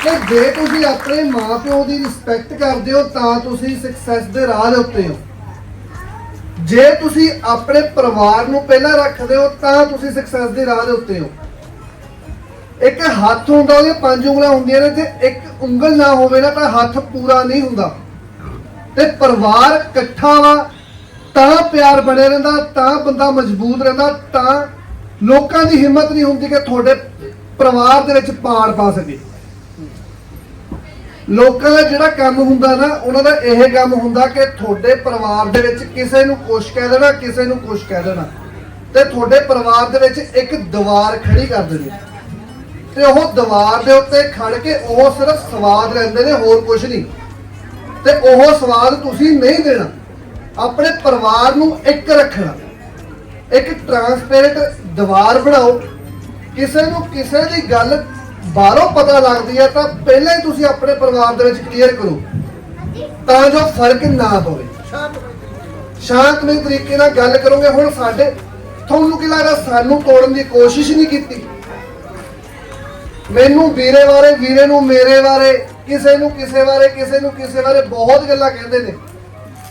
ਕਿ ਜੇ ਤੁਸੀਂ ਆਪਣੇ ਮਾਪਿਓ ਦੀ ਰਿਸਪੈਕਟ ਕਰਦੇ ਹੋ, ਤਾਂ ਤੁਸੀਂ ਸਕਸੈਸ ਦੇ ਰਾਹ ਦੇ ਉੱਤੇ ਹੋ। ਜੇ ਤੁਸੀਂ ਆਪਣੇ ਪਰਿਵਾਰ ਨੂੰ ਪਹਿਲਾਂ ਰੱਖਦੇ ਹੋ, ਤਾਂ ਤੁਸੀਂ ਸਕਸੈਸ ਦੇ ਰਾਹ ਦੇ ਉੱਤੇ ਹੋ। ਇੱਕ ਹੱਥ ਹੁੰਦਾ ਉਹਦੀਆਂ ਪੰਜ ਉਂਗਲਾਂ ਹੁੰਦੀਆਂ ਨੇ ਤੇ ਇੱਕ ਉਂਗਲ ਨਾ ਹੋਵੇ ਨਾ, ਤਾਂ ਹੱਥ ਪੂਰਾ ਨਹੀਂ ਹੁੰਦਾ। ਤੇ ਪਰਿਵਾਰ ਇਕੱਠਾ ਵਾ, ਤਾਂ ਪਿਆਰ ਬਣੇ ਰਹਿੰਦਾ, ਤਾਂ ਬੰਦਾ ਮਜ਼ਬੂਤ ਰਹਿੰਦਾ, ਤਾਂ ਲੋਕਾਂ ਦੀ ਹਿੰਮਤ ਨਹੀਂ ਹੁੰਦੀ ਕਿ ਤੁਹਾਡੇ ਪਰਿਵਾਰ ਦੇ ਵਿੱਚ ਪਾੜ ਪਾ ਸਕੇ। ਲੋਕਾਂ ਦਾ ਜਿਹੜਾ ਕੰਮ ਹੁੰਦਾ ਨਾ, ਉਹਨਾਂ ਦਾ ਇਹ ਕੰਮ ਹੁੰਦਾ ਕਿ ਤੁਹਾਡੇ ਪਰਿਵਾਰ ਦੇ ਵਿੱਚ ਕਿਸੇ ਨੂੰ ਕੁਛ ਕਹਿ ਦੇਣਾ, ਕਿਸੇ ਨੂੰ ਕੁਛ ਕਹਿ ਦੇਣਾ। ਤੇ ਤੁਹਾਡੇ ਪਰਿਵਾਰ ਦੇ ਵਿੱਚ ਇੱਕ ਦੀਵਾਰ ਖੜੀ ਕਰ ਦੇਣੀ। ਤੇ ਉਹ ਦੀਵਾਰ ਦੇ ਉੱਤੇ ਖੜ ਕੇ ਉਹ ਸਿਰਫ ਸਵਾਦ ਲੈਂਦੇ ਨੇ, ਹੋਰ ਕੁਝ ਨਹੀਂ। ਤੇ ਉਹ ਸਵਾਦ ਤੁਸੀਂ ਨਹੀਂ ਦੇਣਾ। ਆਪਣੇ ਪਰਿਵਾਰ ਨੂੰ ਇੱਕ ਰੱਖਣਾ। ਇੱਕ ਟਰਾਂਸਪੇਰੈਂਟ ਦੀਵਾਰ ਬਣਾਓ। ਕਿਸੇ ਨੂੰ ਕਿਸੇ ਦੀ ਗੱਲ ਬਾਹਰੋਂ ਪਤਾ ਲੱਗਦੀ ਹੈ ਤਾਂ ਪਹਿਲਾਂ ਹੀ ਤੁਸੀਂ ਆਪਣੇ ਪਰਿਵਾਰ ਦੇ ਵਿੱਚ ਕਲੀਅਰ ਕਰੋ। ਤਾਂ ਜੋ ਫ਼ਰਕ ਨਾ ਪਵੇ। ਸ਼ਾਂਤਮਈ ਤਰੀਕੇ ਨਾਲ ਗੱਲ ਕਰੋਗੇ ਹੁਣ ਸਾਡੇ ਤੁਹਾਨੂੰ ਕੀ ਲੱਗਦਾ ਸਾਨੂੰ ਤੋੜਨ ਦੀ ਕੋਸ਼ਿਸ਼ ਨਹੀਂ ਕੀਤੀ? ਮੈਨੂੰ ਵੀਰੇ ਬਾਰੇ ਵੀਰੇ ਨੂੰ ਮੇਰੇ ਬਾਰੇ ਕਿਸੇ ਨੂੰ ਕਿਸੇ ਬਾਰੇ ਕਿਸੇ ਨੂੰ ਕਿਸੇ ਬਾਰੇ ਬਹੁਤ ਗੱਲਾਂ ਕਹਿੰਦੇ ਨੇ।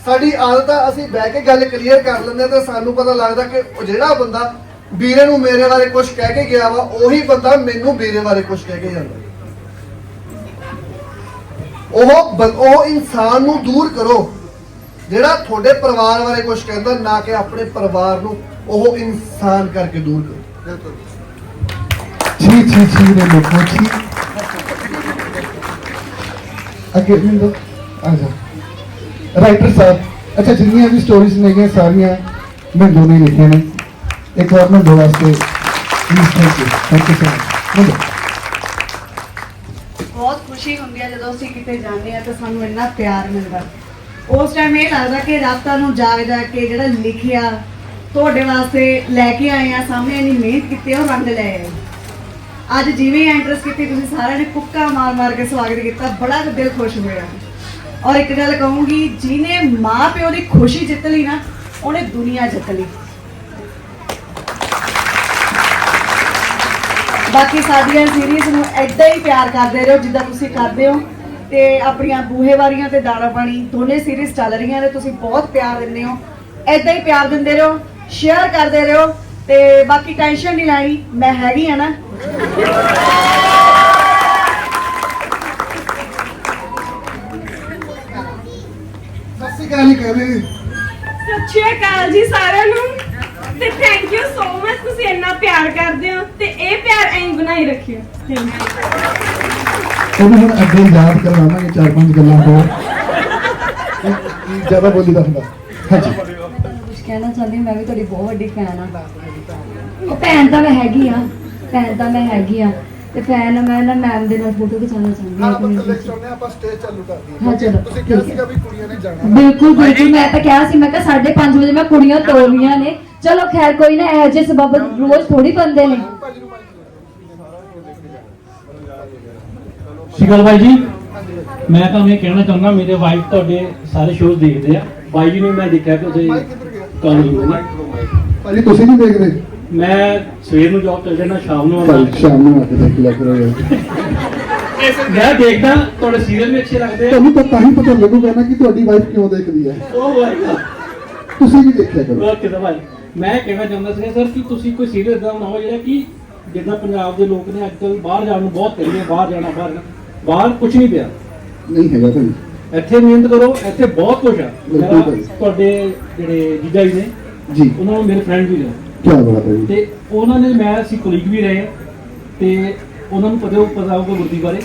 ਸਾਡੀ ਆਦਤ ਆ ਅਸੀਂ ਬਹਿ ਕੇ ਗੱਲ ਕਲੀਅਰ ਕਰ ਲੈਂਦੇ ਹਾਂ ਤੇ ਸਾਨੂੰ ਪਤਾ ਲੱਗਦਾ ਕਿ ਉਹ ਜਿਹੜਾ ਬੰਦਾ ਵੀਰੇ ਨੂੰ ਮੇਰੇ ਬਾਰੇ ਕੁਝ ਕਹਿ ਕੇ ਗਿਆ ਵਾ ਉਹੀ ਬੰਦਾ ਮੈਨੂੰ ਵੀਰੇ ਬਾਰੇ ਕੁਝ ਕਹਿ ਕੇ ਜਾਂਦਾ। ਉਹ ਉਹ ਇਨਸਾਨ ਨੂੰ ਦੂਰ ਕਰੋ। ਜਿਹੜਾ ਤੁਹਾਡੇ ਪਰਿਵਾਰ ਬਾਰੇ ਕੁਝ ਕਹਿੰਦਾ ਨਾ ਕਿ ਆਪਣੇ ਪਰਿਵਾਰ ਨੂੰ ਉਹ ਇਨਸਾਨ ਕਰਕੇ ਦੂਰ ਕਰੋ। ਛੀ ਛੀ ਛੀ ਨੇ ਦੇਖੋ ਛੀ ਅੱਗੇ ਮਿੰਦੋ ਆ ਜਾ। ਰਾਈਟਰ ਸਾਹਿਬ ਅੱਛਾ ਜਿੰਨੀਆਂ ਵੀ ਸਟੋਰੀਜ਼ ਨੇਗੀਆਂ ਸਾਰੀਆਂ ਮੈਂ ਦੋਨੇ ਲਿਖੀਆਂ ਨੇ। ਇੱਕ ਵਾਰ ਮੈਂ ਦੋ ਵਾਸਤੇ thank you thank you so ਬਹੁਤ ਖੁਸ਼ੀ ਹੁੰਦੀ ਹੈ ਜਦੋਂ ਅਸੀਂ ਕਿਤੇ ਜਾਂਦੇ ਆ ਤਾਂ ਸਾਨੂੰ ਇੰਨਾ ਪਿਆਰ ਮਿਲਦਾ। ਉਸ ਟਾਈਮ ਇਹ ਲੱਗਦਾ ਕਿ ਰਾਤਾਂ ਨੂੰ ਜਾਗ ਜਾ ਕੇ ਜਿਹੜਾ ਲਿਖਿਆ ਤੁਹਾਡੇ ਵਾਸਤੇ ਲੈ ਕੇ ਆਏ ਆ ਸਾਹਮਣੇ ਇੰਨੀ ਮਿਹਨਤ ਕੀਤੀ ਉਹ ਰੰਗ ਲੈ ਆਏ। ਅੱਜ ਜਿਵੇਂ ਐਂਟਰਸ ਕੀਤੀ, ਤੁਸੀਂ ਸਾਰਿਆਂ ਨੇ ਕੁੱਕਾ ਮਾਰ ਮਾਰ ਕੇ ਸਵਾਗਤ ਕੀਤਾ, ਬੜਾ ਦਿਲ ਖੁਸ਼ ਹੋਇਆ। ਔਰ ਇੱਕ ਗੱਲ ਕਹੂੰਗੀ, ਜਿਹਨੇ ਮਾਂ ਪਿਓ ਦੀ ਖੁਸ਼ੀ ਜਿੱਤ ਲਈ ਨਾ, ਉਹਨੇ ਦੁਨੀਆ ਜਿੱਤ ਲਈ। ਬਾਕੀ ਸਾਡੀਆਂ ਸੀਰੀਜ਼ ਨੂੰ ਐਡਾ ਹੀ ਪਿਆਰ ਕਰਦੇ ਰਹੋ ਜਿੱਦਾਂ ਤੁਸੀਂ ਕਰਦੇ ਹੋ ਤੇ ਆਪਣੀਆਂ ਬੂਹੇਵਾਰੀਆਂ ਤੇ ਦਾਣਾ ਪਾਣੀ ਦੋਨੇ ਸੀਰੀਜ਼ ਚੱਲ ਰਹੀਆਂ ਨੇ ਤੁਸੀਂ ਬਹੁਤ ਪਿਆਰ ਦਿੰਦੇ ਹੋ। ਐਦਾਂ ਹੀ ਪਿਆਰ ਦਿੰਦੇ ਰਹੋ ਸ਼ੇਅਰ ਕਰਦੇ ਰਹੋ ਤੇ ਬਾਕੀ ਟੈਨਸ਼ਨ ਨਹੀਂ ਲੈਣੀ ਮੈਂ ਹੈਗੀ ਆ ਨਾ। ਸੱਸੀ ਗੱਲ ਕਰ ਰਹੇ ਸਤਿ ਸ਼੍ਰੀ ਅਕਾਲ ਜੀ ਸਾਰਿਆਂ ਨੂੰ। ਤੇ ਥੈਂਕ ਯੂ ਸੋ ਮਚ ਤੁਸੀਂ ਇੰਨਾ ਪਿਆਰ ਕਰਦੇ ਹੋ ਤੇ ਇਹ ਪਿਆਰ ਐਂ ਬਣਾਈ ਰੱਖਿਓ। ਥੈਂਕ ਯੂ ਉਹਨੂੰ ਹੁਣ ਅੱਗੇ ਯਾਦ ਕਰਵਾਵਾਂਗੇ ਚਾਰ ਪੰਜ ਗੱਲਾਂ ਹੋਰ। ਕੀ ਜ਼ਿਆਦਾ ਬੋਲੀ ਦਾ ਹੁੰਦਾ? ਹਾਂਜੀ। ਕੁਝ ਕਹਿਣਾ ਚਾਹੁੰਦੀ ਹਾਂ, ਮੈਂ ਵੀ ਤੁਹਾਡੀ ਬਹੁਤ ਵੱਡੀ ਫੈਨ ਆ ਉਹ ਭੈਣ ਤਾਂ ਮੈਂ ਹੈਗੀ ਆ ਭੈਣ ਤਾਂ ਮੈਂ ਹੈਗੀ ਆ ਤੇ ਫੈਨ ਮੈਂ ਨਾ ਮੈਮ ਦੇ ਨਾਲ ਫੋਟੋ ਖਿਚਾਉਣਾ ਚਾਹੁੰਦੀ ਹਾਂ ਆਪਾਂ ਥੱਲੇ ਚਾਹੁੰਦੇ ਆਪਾਂ ਸਟੇਜ ਚਾਲੂ ਕਰ ਦਈਏ। ਹਾਂ, ਚਲੋ, ਤੁਸੀਂ ਕਿਹਾ ਹੈ। ਸੀਗਾ ਵੀ ਕੁੜੀਆਂ ਨੇ ਜਾਣਾ ਬਿਲਕੁਲ ਬਿਲਕੁਲ ਮੈਂ ਤਾਂ ਕਿਹਾ ਸੀ ਮੈਂ ਕਿਹਾ 5:30 ਵਜੇ ਮੈਂ ਕੁੜੀਆਂ ਤੋੜੀਆਂ ਨੇ। ਚਲੋ ਖੈਰ ਕੋਈ ਨਾ ਇਹੋ ਜਿਹੇ ਸਬਬ ਰੋਜ਼ ਥੋੜੀ ਬੰਦੇ ਨੇ। ਸ਼ਿਕਲ ਬਾਈ ਜੀ ਮੈਂ ਤੁਹਾਨੂੰ ਇਹ ਕਹਿਣਾ ਚਾਹੁੰਦਾ ਮੇਰੇ ਵਾਈਫ ਤੁਹਾਡੇ ਸਾਰੇ ਸ਼ੋਜ਼ ਦੇਖਦੇ ਆ। ਬਾਈ ਜੀ ਨੂੰ ਮੈਂ ਦੇਖਿਆ ਕਿ ਤੁਸੀਂ ਕਾਲਜ ਨੇ ਭਾਜੀ ਤੁਸੀਂ ਨਹੀਂ ਦੇਖਦੇ? ਮੈਂ ਸਵੇਰ ਨੂੰ ਜੌਬ ਚਲ ਜਾਂਦਾ ਸ਼ਾਮ ਨੂੰ ਆਉਂਦਾ ਭਾਈ ਸ਼ਾਮ ਨੂੰ ਆ ਕੇ ਦੇਖ ਲਿਆ ਕਰੋ ਯਾਰ। ਮੈਂ ਦੇਖਦਾ ਤੁਹਾਡੇ ਸੀਰੀਅਲ ਵੀ ਅੱਛੇ ਲੱਗਦੇ ਆ। ਤੁਹਾਨੂੰ ਤਾਂ ਤਾਂ ਹੀ ਪਤਾ ਲੱਗੂਗਾ ਨਾ ਕਿ ਤੁਹਾਡੀ ਵਾਈਫ ਕਿਉਂ ਦੇਖਦੀ ਹੈ। ਉਹ ਗॉड ਤੁਸੀਂ ਵੀ ਦੇਖਿਆ ਕਰੋ। ਓਕੇ ਤਾਂ ਭਾਈ। ਮੈਂ ਕਹਿਣਾ ਚਾਹੁੰਦਾ ਸੀ ਸਰ ਕਿ ਤੁਸੀਂ ਕੋਈ ਸੀਰੀਅਲ ਦਾ ਬਣਾਓ ਜਿਹੜਾ ਕਿ ਜਿੱਦਾਂ ਪੰਜਾਬ ਦੇ ਲੋਕ ਨੇ ਅੱਜ ਬਾਹਰ ਜਾਣ ਨੂੰ ਬਹੁਤ ਕਹਿੰਦੇ ਬਾਹਰ ਜਾਣਾ ਬਾਹਰ ਜਾਣਾ ਬਾਹਰ ਕੁਝ ਨਹੀਂ ਪਿਆ। ਨਹੀਂ ਹੈਗਾ ਭਾਈ। ਇੱਥੇ ਮਿਹਨਤ ਕਰੋ ਇੱਥੇ ਬਹੁਤ ਕੁਝ ਆ। ਬਿਲਕੁਲ ਮੇਰਾ ਭਾਈ। ਤੁਹਾਡੇ ਜਿਹੜੇ ਜੀਜਾ ਜੀ ਨੇ ਜੀ। ਉਹਨਾਂ ਨੂੰ ਮੇਰੇ ਫਰੈਂਡ ਵੀ ਨੇ। ਕੀ ਬਾਤ ਹੈ ਜੀ। ਤੇ ਉਹਨਾਂ ਨੇ ਮੈਂ ਅਸੀਂ ਕੋਲੀਗ ਵੀ ਰਹੇ ਹਾਂ ਤੇ ਉਹਨਾਂ ਨੂੰ ਪਤਾ ਉਹ ਪਤਾ ਹੋਊਗਾ ਗੁਰਦੀ ਬਾਰੇ।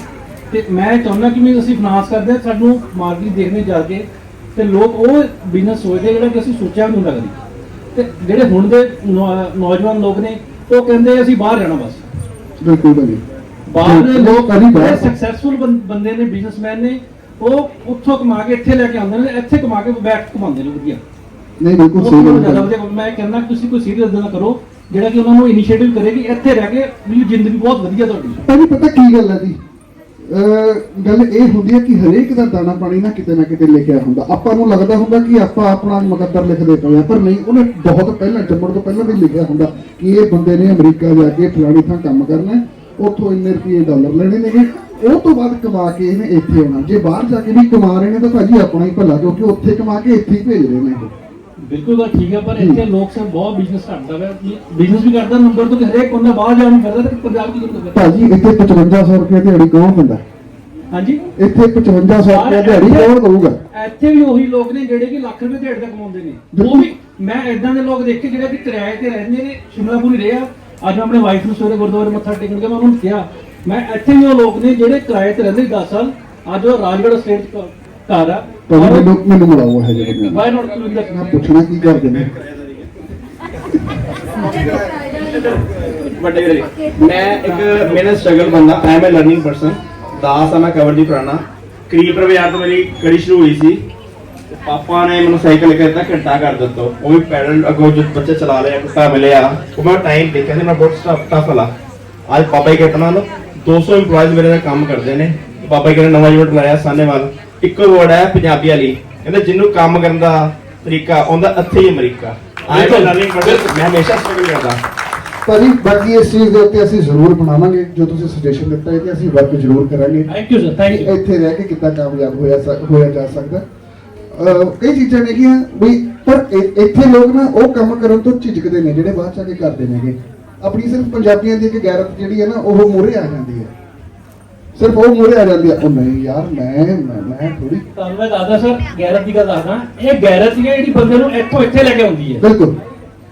ਤੇ ਮੈਂ ਚਾਹੁੰਦਾ ਕਿ ਵੀ ਅਸੀਂ ਫਾਈਨਾਂਸ ਕਰਦੇ ਹਾਂ ਸਾਨੂੰ ਮਾਰਕੀਟ ਦੇਖਣੇ ਜਾ ਕੇ ਤੇ ਲੋਕ ਉਹ ਬਿਜ਼ਨਸ ਸੋਚਦੇ ਆ ਜਿਹੜਾ ਕਿ ਅਸੀਂ ਸੋਚਿਆ ਵੀ ਨਹੀਂ ਹੁੰਦਾ ਕਦੀ। ਤੇ ਜਿਹੜੇ ਹੁਣ ਦੇ ਨੌਜਵਾਨ ਲੋਕ ਨੇ ਉਹ ਕਹਿੰਦੇ ਅਸੀਂ ਬਾਹਰ ਜਾਣਾ ਬਸ। ਬਿਲਕੁਲ ਭਾਜੀ। ਬਾਹਰ ਦੇ ਲੋਕ ਜਿਹੜੇ ਸਕਸੈਸਫੁਲ ਬੰਦੇ ਨੇ ਬਿਜ਼ਨਸਮੈਨ ਨੇ ਉਹ ਉੱਥੋਂ ਕਮਾ ਕੇ ਇੱਥੇ ਲੈ ਕੇ ਆਉਂਦੇ ਨੇ ਇੱਥੇ ਕਮਾ ਕੇ ਬੈਠ ਕਮਾਉਂਦੇ ਨੇ ਵਧੀਆ। ਨਹੀਂ ਬਿਲਕੁਲ ਸਹੀ ਗੱਲ ਹੈ ਮੈਂ ਕਹਿੰਦਾ ਤੁਸੀਂ ਕੋਈ ਸੀਰੀਅਸ ਨਾ ਕਰੋ ਜਿਹੜਾ ਕਿ ਉਹਨਾਂ ਨੂੰ ਇਨੀਸ਼ੀਏਟਿਵ ਕਰੇ ਕਿ ਇੱਥੇ ਰਹਿ ਕੇ ਵੀ ਜ਼ਿੰਦਗੀ ਬਹੁਤ ਵਧੀਆ ਤੁਹਾਡੀ। ਭਾਜੀ ਪਤਾ ਕੀ ਗੱਲ ਹੈ ਜੀ? ਗੱਲ ਇਹ ਹੁੰਦੀ ਹੈ ਕਿ ਹਰੇਕ ਦਾ ਦਾਣਾ ਪਾਣੀ ਨਾ ਕਿਤੇ ਨਾ ਕਿਤੇ ਲਿਖਿਆ ਹੁੰਦਾ। ਆਪਾਂ ਨੂੰ ਲੱਗਦਾ ਹੁੰਦਾ ਕਿ ਆਪਾਂ ਆਪਣਾ ਮੁਕੱਦਰ ਲਿਖਦੇ ਪਏ ਆ, ਪਰ ਨਹੀਂ, ਉਹਨੇ ਬਹੁਤ ਪਹਿਲਾਂ, ਜੰਮਣ ਤੋਂ ਪਹਿਲਾਂ ਵੀ ਲਿਖਿਆ ਹੁੰਦਾ ਕਿ ਇਹ ਬੰਦੇ ਨੇ ਅਮਰੀਕਾ ਜਾ ਕੇ ਫਲਾਣੀ ਥਾਂ ਕੰਮ ਕਰਨਾ ਉੱਥੋਂ ਇੰਨੇ ਰੁਪਏ ਡਾਲਰ ਲੈਣੇ ਨੇਗੇ। ਉਹ ਤੋਂ ਬਾਅਦ ਕਮਾ ਕੇ ਇਹਨੇ ਇੱਥੇ ਆਉਣਾ। ਜੇ ਬਾਹਰ ਜਾ ਕੇ ਵੀ ਕਮਾ ਰਹੇ ਨੇ ਤਾਂ ਭਾਜੀ ਆਪਣਾ ਹੀ ਭਲਾ, ਕਿਉਂਕਿ ਉੱਥੇ ਕਮਾ ਕੇ ਇੱਥੇ ਹੀ ਭੇਜ ਰਹੇ ਨੇ ਬਿਲਕੁਲ ਗੱਲ ਠੀਕ ਹੈ ਪਰ ਇੱਥੇ ਲੋਕ ਸਭ ਬਹੁਤ ਬਿਜ਼ਨਸ ਕਰਦਾ ਵਾ ਬਿਜ਼ਨਸ ਵੀ ਕਰਦਾ ਨੰਬਰ ਤੋਂ ਹਰੇਕ ਬੰਦਾ ਬਾਹਰ ਜਾਣ ਨੂੰ ਫਿਰਦਾ ਤੇ ਪੰਜਾਬ ਕੀ ਕਰਦਾ। ਭਾਜੀ ਇੱਥੇ 5500 ਰੁਪਏ ਦਿਹਾੜੀ ਕੌਣ ਦਿੰਦਾ? ਹਾਂਜੀ? ਇੱਥੇ 5500 ਰੁਪਏ ਦਿਹਾੜੀ ਕੌਣ ਦਊਗਾ ਇੱਥੇ ਵੀ ਉਹੀ ਲੋਕ ਨੇ ਜਿਹੜੇ ਕਿ ਲੱਖ ਰੁਪਏ ਦਿਹਾੜੀ ਦਾ ਕਮਾਉਂਦੇ ਨੇ। ਉਹ ਵੀ ਮੈਂ ਇਦਾਂ ਦੇ ਲੋਕ ਦੇਖੇ ਜਿਹੜੇ ਕਿ ਕਿਰਾਏ ਤੇ ਰਹਿੰਦੇ ਨੇ ਸ਼ਿਮਲਾਪੁਰੀ ਰਹੇ ਆ। ਅੱਜ ਮੈਂ ਆਪਣੇ ਵਾਈਫ ਨੂੰ ਸਵੇਰੇ ਗੁਰਦੁਆਰੇ ਮੱਥਾ ਟੇਕਣ ਗਿਆ ਮੈਂ ਉਹਨਾਂ ਕਿਹਾ ਮੈਂ ਇੱਥੇ ਵੀ ਉਹ ਲੋਕ ਨੇ ਜਿਹੜੇ ਕਿਰਾਏ ਤੇ ਰਹਿੰਦੇ 10 ਸਾਲ ਅੱਜ ਉਹ ਰਾਜਗੜ੍ਹ ਸਟੇਟ ਘਰ ਆ। ਭਾਜੀ ਮੈਨੂੰ ਮੈਨੂੰ ਮਿਲਾਓ ਇਹ ਜਿਹੜੇ ਬੰਦੇ। ਵਾਈ ਨਾਟ ਡੂਇੰਗ ਮੈਂ ਪੁੱਛਣਾ ਕੀ ਕਰਦੇ ਨੇ? ਵੱਡੇ ਵੀਰੇ ਮੈਂ ਇੱਕ ਮੇਰਾ ਸਟਰਗਲ ਬੰਦਾ I am a learning person ਦਾਸ ਆ ਮੈਂ ਕਵਰ ਦੀ ਪੁਰਾਣਾ। ਕਰੀਬ ਰਵਿਆਰ ਤੋਂ ਮੇਰੀ ਕੜੀ ਸ਼ੁਰੂ ਹੋਈ ਸੀ। ਪਾਪਾ ਨੇ ਮੈਨੂੰ ਸਾਈਕਲ ਲੈ ਕੇ ਦਿੱਤਾ ਘੰਟਾ ਕਰ ਦਿੱਤਾ। ਉਹ ਵੀ ਪੈਡਲ ਅੱਗੋਂ ਜਦ ਬੱਚੇ ਚਲਾ ਲਿਆ ਕੁੱਤਾ ਮਿਲਿਆ। ਉਹ ਮੈਂ ਟਾਈਮ ਦੇਖਿਆ ਸੀ ਮੈਂ ਬਹੁਤ ਟਫ ਵਾਲਾ ਅੱਜ ਪਾਪਾ ਹੀ ਕਹਿੰਦਾ ਨਾ 200 EMPLOYEES ਮੇਰੇ ਨਾਲ ਕੰਮ ਕਰਦੇ ਨੇ। ਪਾਪਾ ਹੀ ਕਹਿੰਦੇ ਨਵਾਂ ਯੂਨਿਟ ਲਾਇਆ ਸਾਨੇਵਾਲ ਇੱਕੋ ਵਰਡ ਹੈ ਪੰਜਾਬੀ ਵਾਲੀ। ਕਹਿੰਦੇ ਜਿਹਨੂੰ ਕੰਮ ਕਰਨ ਦਾ ਤਰੀਕਾ ਆਉਂਦਾ ਇੱਥੇ ਹੀ ਅਮਰੀਕਾ। ਆਈ ਐਮ ਲਰਨਿੰਗ ਮੈਂ ਹਮੇਸ਼ਾ ਸਟਰਗਲ ਕਰਦਾ। ਭਾਜੀ ਬਾਕੀ ਇਸ ਚੀਜ਼ ਦੇ ਉੱਤੇ ਅਸੀਂ ਜ਼ਰੂਰ ਬਣਾਵਾਂਗੇ। ਜੋ ਤੁਸੀਂ ਸੁਜੈਸ਼ਨ ਦਿੱਤਾ ਹੈ ਤੇ ਅਸੀਂ ਵਰਕ ਜ਼ਰੂਰ ਕਰਾਂਗੇ। Thank you sir thank you ਇੱਥੇ ਰਹਿ ਕੇ ਕਿੱਦਾਂ ਕਾਮਯਾਬ ਹੋਇਆ ਸਕ- ਹੋਇਆ ਜਾ ਸਕਦਾ। ਕਈ ਚੀਜ਼ਾਂ ਨੇਗੀਆਂ ਵੀ ਪਰ ਇੱਥੇ ਲੋਕ ਨਾ ਉਹ ਕੰਮ ਕਰਨ ਤੋਂ ਝਿਜਕਦੇ ਨੇ ਜਿਹੜੇ ਬਾਅਦ ਚ ਆ ਕੇ ਕਰਦੇ ਨੇਗੇ। ਆਪਣੀ ਸਿਰਫ ਪੰਜਾਬੀਆਂ ਦੀ ਇੱਕ ਗੈਰਤ ਜਿਹੜੀ ਹੈ ਨਾ ਉਹ ਮੂਹਰੇ ਆ ਜਾਂਦੀ ਹੈ। ਸਿਰਫ ਉਹ ਮੂਹਰੇ ਆ ਜਾਂਦੀ ਹੈ ਉਹ ਨਹੀਂ ਯਾਰ ਮੈਂ ਮੈਂ ਮੈਂ ਥੋੜੀ ਤੁਹਾਨੂੰ ਮੈਂ ਦੱਸਦਾ ਸਰ ਗੈਰਤ ਦੀ ਗੱਲ ਦੱਸਦਾ। ਇਹ ਗੈਰਤ ਹੀ ਹੈ ਜਿਹੜੀ ਬੰਦੇ ਨੂੰ ਇੱਥੋਂ ਇੱਥੇ ਲੈ ਕੇ ਆਉਂਦੀ ਹੈ। ਬਿਲਕੁਲ।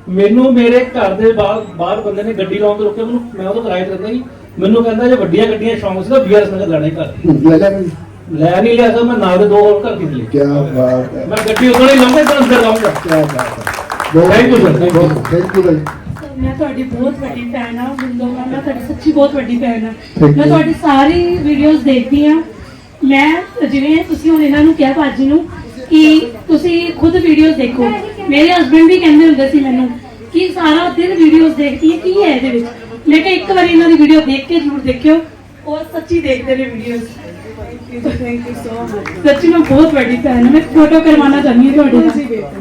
ਮੈਨੂੰ ਮੇਰੇ ਘਰ ਦੇ ਬਾਹਰ ਬਾਹਰ ਬੰਦੇ ਨੇ ਗੱਡੀ ਲਾਉਣ ਤੋਂ ਰੋਕਿਆ ਮੈਨੂੰ ਮੈਂ ਉਹਦਾ ਕਿਰਾਏ ਤੇ ਰਹਿੰਦਾ ਸੀ। ਮੈਨੂੰ ਕਹਿੰਦਾ ਜੇ ਵੱਡੀਆਂ ਗੱਡੀਆਂ ਸ਼ੌਂਕ ਸੀ ਤਾਂ ਬੀਆਰਐਸ ਨਗਰ ਲੈਣਾ ਹੀ ਘਰ। ਲੈ ਲੈ ਭਾਈ ਲੈ ਨਹੀਂ ਲਿਆ ਸਰ ਮੈਂ ਨਾਲ ਦੇ ਦੋ ਹੋਰ ਘਰ ਕਿਸ ਲਈ ਕੀ ਬਾਤ ਹੈ। ਮੈਂ ਗੱਡੀ ਉਦੋਂ ਹੀ ਲਾਉਂਗਾ ਤੇ ਅੰਦਰ ਲਾਉਂਗਾ। ਕੀ ਬਾਤ ਹੈ। Thank you, sir. Thank you. Thank you ਭਾਈ ਮੈਂ ਤੁਹਾਡੀ ਬਹੁਤ ਵੱਡੀ ਫੈਨ ਆ ਬਿੰਦੋ ਮੈਮ ਮੈਂ ਤੁਹਾਡੀ ਸੱਚੀ ਬਹੁਤ ਵੱਡੀ ਫੈਨ ਆ ਮੈਂ. ਤੁਹਾਡੀ ਸਾਰੀ ਵੀਡੀਓਜ਼ ਦੇਖਦੀ ਆ ਮੈਂ ਜਿਵੇਂ ਤੁਸੀਂ ਹੁਣ ਇਹਨਾਂ ਨੂੰ ਕਿਹਾ ਭਾਜੀ ਨੂੰ ਕਿ ਤੁਸੀਂ ਖੁਦ ਵੀਡੀਓਜ਼ ਦੇਖੋ। ਮੇਰੇ ਹਸਬੰਡ ਵੀ ਕਹਿੰਦੇ ਹੁੰਦੇ ਸੀ ਮੈਨੂੰ ਕਿ ਸਾਰਾ ਦਿਨ ਵੀਡੀਓਜ਼ ਦੇਖਦੀ ਹੈ। ਕੀ ਹੈ ਇਹਦੇ ਵਿੱਚ? ਮੈਂ ਕਿਹਾ ਇੱਕ ਵਾਰੀ ਇਹਨਾਂ ਦੀ ਵੀਡੀਓ ਦੇਖ ਕੇ ਜ਼ਰੂਰ ਦੇਖਿਓ। ਔਰ ਸੱਚੀ ਦੇਖਦੇ ਨੇ videos thank you so much ਸੱਚੀ ਮੈਂ ਬਹੁਤ ਵੱਡੀ ਫੈਨ ਹਾਂ। ਮੈਂ ਫੋਟੋ ਕਰਵਾਉਣਾ ਚਾਹੁੰਦੀ ਹਾਂ ਤੁਹਾਡੇ ਨਾਲ।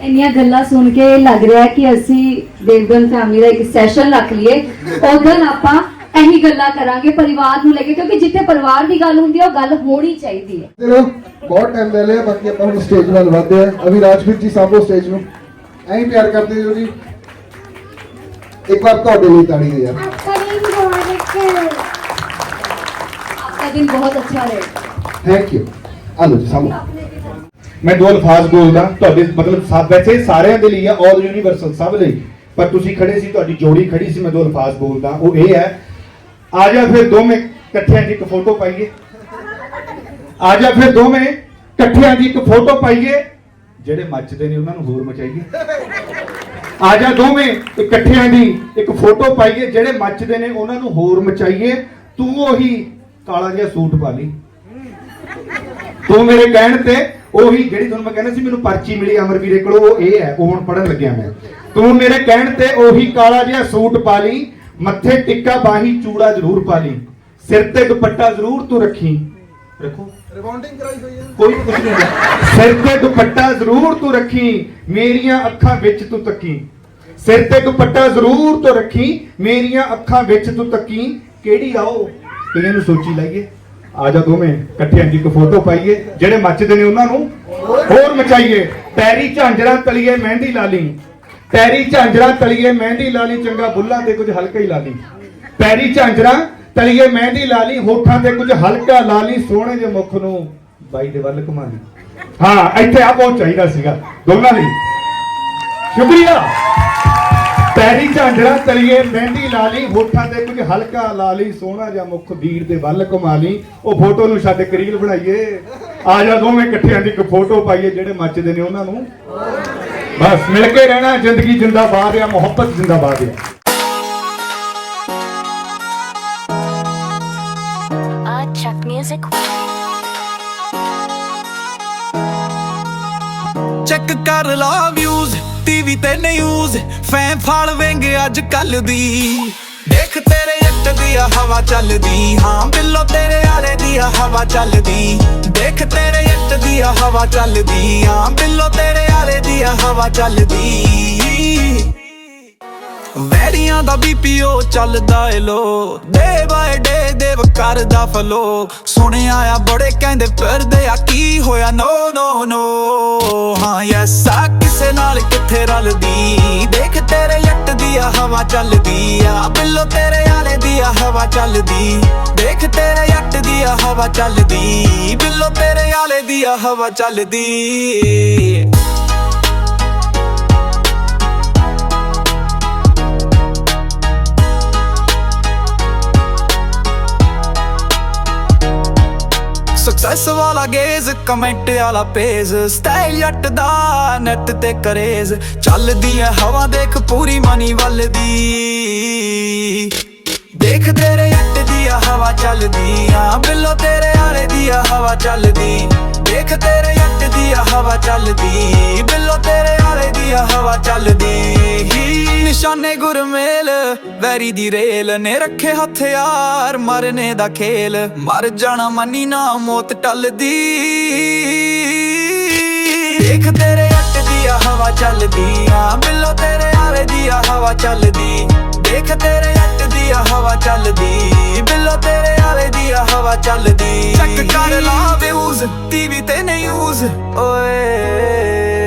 ਇੰਨੀਆਂ ਗੱਲਾਂ ਸੁਣ ਕੇ ਲੱਗ ਰਿਹਾ ਕਿ ਅਸੀਂ ਦੇਵਗਨ ਫੈਮਿਲੀ ਦਾ ਇੱਕ ਸੈਸ਼ਨ ਰੱਖ ਲਈਏ। ਉਦੋਂ ਆਪਾਂ ਇਹੀ ਗੱਲਾਂ ਕਰਾਂਗੇ ਪਰਿਵਾਰ ਨੂੰ ਲੈ ਕੇ ਕਿਉਂਕਿ ਜਿੱਥੇ ਪਰਿਵਾਰ ਦੀ ਗੱਲ ਹੁੰਦੀ ਹੈ ਉਹ ਗੱਲ ਹੋਣੀ ਚਾਹੀਦੀ ਹੈ। ਚਲੋ ਬਹੁਤ ਟਾਈਮ ਲੈ ਲਿਆ ਬਾਕੀ ਆਪਾਂ ਹੁਣ ਸਟੇਜ ਵੱਲ ਵਧਦੇ ਆ ਅਭੀ ਰਾਜਵੀਰ ਜੀ ਸਾਹਮਣੇ ਸਟੇਜ ਨੂੰ। ਐਂ ਪਿਆਰ ਕਰਦੇ ਜੋ ਜੀ। ਇੱਕ ਵਾਰ ਤੁਹਾਡੇ ਲਈ ਤਾੜੀ ਹੈ ਯਾਰ ਆਪਕਾ ਦਿਨ ਬਹੁਤ ਅੱਛਾ ਰਹੇ ਥੈਂਕ ਯੂ ਆ ਲਓ ਜੀ ਸਾਹਮਣੇ ਮੈਂ ਦੋ ਅਲਫਾਜ਼ ਬੋਲਦਾ, ਤੁਹਾਡੇ ਮਤਲਬ ਸਭ ਵੈਸੇ ਸਾਰਿਆਂ ਦੇ ਲਈ ਆ ਆਲ ਯੂਨੀਵਰਸਲ ਸਭ ਲਈ। ਪਰ ਤੁਸੀਂ ਖੜੇ ਸੀ, ਤੁਹਾਡੀ ਜੋੜੀ ਖੜੀ ਸੀ, ਮੈਂ ਦੋ ਅਲਫਾਜ਼ ਬੋਲਦਾ। ਉਹ ਇਹ ਹੈ, ਆ ਜਾ ਫਿਰ ਦੋਵੇਂ ਇਕੱਠਿਆਂ ਦੀ ਇੱਕ ਫੋਟੋ ਪਾਈਏ। ਆ ਜਾ ਫਿਰ ਦੋਵੇਂ ਇਕੱਠਿਆਂ ਦੀ ਇੱਕ ਫੋਟੋ ਪਾਈਏ। ਜਿਹੜੇ ਮੱਚਦੇ ਨੇ, ਉਹਨਾਂ ਨੂੰ ਹੋਰ ਮਚਾਈਏ। ਆ ਜਾ ਦੋਵੇਂ ਇਕੱਠਿਆਂ ਦੀ ਇੱਕ ਫੋਟੋ ਪਾਈਏ। ਜਿਹੜੇ ਮੱਚਦੇ ਨੇ, ਉਹਨਾਂ ਨੂੰ ਹੋਰ ਮਚਾਈਏ। ਤੂੰ ਉਹੀ ਕਾਲਾ ਜਿਹਾ ਸੂਟ ਪਾ ਲਈ। ਤੂੰ ਮੇਰੇ ਕਹਿਣ ਤੇ ਉਹੀ ਜਿਹੜੀ ਤੁਹਾਨੂੰ ਮੈਂ ਕਹਿੰਦਾ ਸੀ ਮੈਨੂੰ ਪਰਚੀ ਮਿਲੀ ਅਮਰਵੀਰੇ ਕੋਲੋਂ ਉਹ ਇਹ ਹੈ ਉਹ ਹੁਣ ਪੜਨ ਲੱਗਿਆ ਮੈਂ। ਤੂੰ ਮੇਰੇ ਕਹਿਣ ਤੇ ਉਹੀ ਕਾਲਾ ਜਿਹਾ ਸੂਟ ਪਾ ਲਈ ਮੱਥੇ ਟਿੱਕਾ ਬਾਹੀ ਚੂੜਾ ਜ਼ਰੂਰ ਪਾ ਲਈ। ਸਿਰ ਤੇ ਦੁਪੱਟਾ ਜ਼ਰੂਰ ਤੂੰ ਰੱਖੀ। ਰੱਖੋ। ਰਿਬੌਂਡਿੰਗ ਕਰਾਈ ਹੋਈ ਹੈ ਕੋਈ ਕੁਝ ਨਹੀਂ ਹੁੰਦਾ। ਸਿਰ ਤੇ ਦੁਪੱਟਾ ਜ਼ਰੂਰ ਤੂੰ ਰੱਖੀ ਮੇਰੀਆਂ ਅੱਖਾਂ ਵਿੱਚ ਤੂੰ ਤੱਕੀ। ਸਿਰ ਤੇ ਦੁਪੱਟਾ ਜ਼ਰੂਰ ਤੂੰ ਰੱਖੀ ਮੇਰੀਆਂ ਅੱਖਾਂ ਵਿੱਚ ਤੂੰ ਤੱਕੀ। ਕਿਹੜੀ ਆਓ ਕਿਹਨੇ ਸੋਚੀ ਲਾਈਏ। ਆ ਜਾ ਦੋਵੇਂ ਇਕੱਠਿਆਂ ਦੀ ਇੱਕ ਫੋਟੋ ਪਾਈਏ, ਜਿਹੜੇ ਮੱਚਦੇ ਨੇ ਉਹਨਾਂ ਨੂੰ ਹੋਰ ਮਚਾਈਏ। ਪੈਰੀ ਝਾਂਜਰਾ ਤਲੀਏ ਮਹਿੰਦੀ ਲਾ ਲਈ ਪੈਰੀ ਝਾਂਜਰਾ ਤਲੀਏ ਮਹਿੰਦੀ ਲਾ ਚੰਗਾ ਬੁੱਲਾਂ ਤੇ ਕੁਝ ਹਲਕਾ ਹੀ ਲਾ ਲਈ ਪੈਰੀ ਝਾਂਜਰਾ ਤਲੀਏ ਮਹਿੰਦੀ ਲਾ ਲਈ ਹੋਠਾਂ ਤੇ ਕੁਝ ਹਲਕਾ ਲਾ ਲਈ ਸੋਹਣੇ ਜਿਹੇ ਮੁਖ ਨੂੰ ਬਾਈ ਦੇ ਵੱਲ ਘੁਮਾ ਲਈ ਹਾਂ, ਇੱਥੇ ਆ ਬਹੁਤ ਚਾਹੀਦਾ ਸੀਗਾ, ਦੋਨਾਂ ਲਈ। ਸ਼ੁਕਰੀਆ। ਪੈਰੀ ਝਾਂਜਰਾ ਤਲੀਏ ਮਹਿੰਦੀ ਲਾ ਲਈ ਹੋਠਾਂ ਤੇ ਕੁਝ ਹਲਕਾ ਲਾ ਲਈ ਸੋਹਣਾ ਜਿਹਾ ਮੁਖ ਵੀਰ ਦੇ ਵੱਲ ਘੁਮਾ ਲਈ। ਉਹ ਫੋਟੋ ਨੂੰ ਛੱਡ ਕੇ ਰੀਲ ਬਣਾਈਏ। ਆ ਜਾ ਦੋਵੇਂ ਇਕੱਠਿਆਂ ਦੀ ਇੱਕ ਫੋਟੋ ਪਾਈਏ ਜਿਹੜੇ ਮੱਚਦੇ ਨੇ ਉਹਨਾਂ ਨੂੰ। ਬਸ ਮਿਲ ਕੇ ਰਹਿਣਾ ਜ਼ਿੰਦਗੀ ਜਿੰਦਾਬਾਦ ਆ ਮੁਹੱਬਤ ਜਿੰਦਾਬਾਦ ਆ। Chuck Music. ਚੈੱਕ ਕਰ ਲਾ ਟੀਵੀ ਤੇ ਨਿਊਜ਼ ਫੈਨ ਫਾਲੋਇੰਗ ਅੱਜ ਕੱਲ ਦੀ। ਦੇਖ ਤੇਰੇ ਇੱਟ ਦੀ ਆ ਹਵਾ ਚੱਲਦੀ, ਹਾਂ ਬਿੱਲੋ ਤੇਰੇ ਆਲੇ ਦੀ ਹਵਾ ਚੱਲਦੀ। ਦੇਖ ਤੇਰੇ ਇੱਟ ਦੀ ਹਵਾ ਚੱਲਦੀ, ਹਾਂ ਬਿੱਲੋ ਤੇਰੇ ਆਲੇ ਦੀ ਆ ਹਵਾ ਚੱਲਦੀ। ਵੈਰੀਆਂ ਦਾ ਬੀਪੀਓ ਚੱਲਦਾ ਏ ਲੋ। ਡੇ ਬਾਏ ਡੇ ਦੇਵ ਕਰਦਾ ਫਲੋ। ਸੁਣਿਆ ਆ ਬੜੇ ਕਹਿੰਦੇ ਫਿਰਦੇ ਆ, ਕੀ ਹੋਇਆ? ਨੋ ਨੋ ਨੋ ਹਾਂ ਯੈਸ ਆ, ਕਿਸੇ ਨਾਲ ਕਿੱਥੇ ਰਲਦੀ? ਦੇਖ ਤੇਰੇ ਜੱਟ ਦੀ ਆ, ਹਵਾ ਚੱਲਦੀ ਆ। ਬਿੱਲੋ ਤੇਰੇ ਆਲੇ ਦੀ ਆ, ਹਵਾ ਚੱਲਦੀ। ਦੇਖ ਤੇਰੇ ਜੱਟ ਦੀ ਆ, ਹਵਾ ਚੱਲਦੀ। ਬਿੱਲੋ ਤੇਰੇ ਆਲੇ ਦੀ ਆ, ਹਵਾ ਚੱਲਦੀ। ਸਕਸੈਸ ਵਾਲਾ ਗੇਜ਼ ਕਮੈਂਟ ਵਾਲਾ ਪੇਜ ਸਟਾਈਲ ਜੱਟ ਦਾ ਨੈਟ ਤੇ ਕਰੇਜ਼। ਚੱਲਦੀ ਐ ਹਵਾ ਦੇਖ, ਪੂਰੀ ਮਨੀ ਵੱਲ ਦੀ ਦੇਖ ਤੇਰੇ ਜੱਟ ਦੀ ਆ ਹਵਾ ਚੱਲਦੀ ਆ ਬਿੱਲੋ ਤੇਰੇ ਆਲੇ ਦੀ ਆ ਹਵਾ ਚੱਲਦੀ। ਦੇਖ ਤੇਰੇ ਜੱਟ ਦੀ ਆ ਹਵਾ ਚੱਲਦੀ, ਬਿੱਲੋ ਤੇਰੇ ਆਲੇ ਦੀ ਹਵਾ ਚੱਲਦੀ। ਨਿਸ਼ਾਨੇ ਗੁਰਮੇਲ, ਵੈਰੀ ਦੀ ਰੇਲ ਨੇ ਰੱਖੇ ਹਥਿਆਰ ਮਰਨੇ ਦਾ ਖੇਲ। ਮਰ ਜਾਣਾ ਮੰਨੀ ਨਾ ਮੌਤ ਟਲਦੀ। ਦੇਖ ਤੇਰੇ ਅੱਟ ਦੀ ਆ ਹਵਾ ਚੱਲਦੀ ਆ, ਬਿੱਲੋ ਤੇਰੇ ਆਲੇ ਦੀ ਆ ਹਵਾ ਚੱਲਦੀ। ਦੇਖ ਤੇਰੇ ਅੱਟ ਦੀ ਆ ਹਵਾ ਚੱਲਦੀ, ਬਿੱਲੋ ਤੇਰੇ ਆਲੇ ਦੀ ਆ ਹਵਾ ਚੱਲਦੀ। ਚੱਕ ਕਰ ਲਾ ਵਿਊਜ਼ ਟੀਵੀ ਤੇ ਨਿਊਜ਼ ਓਏ।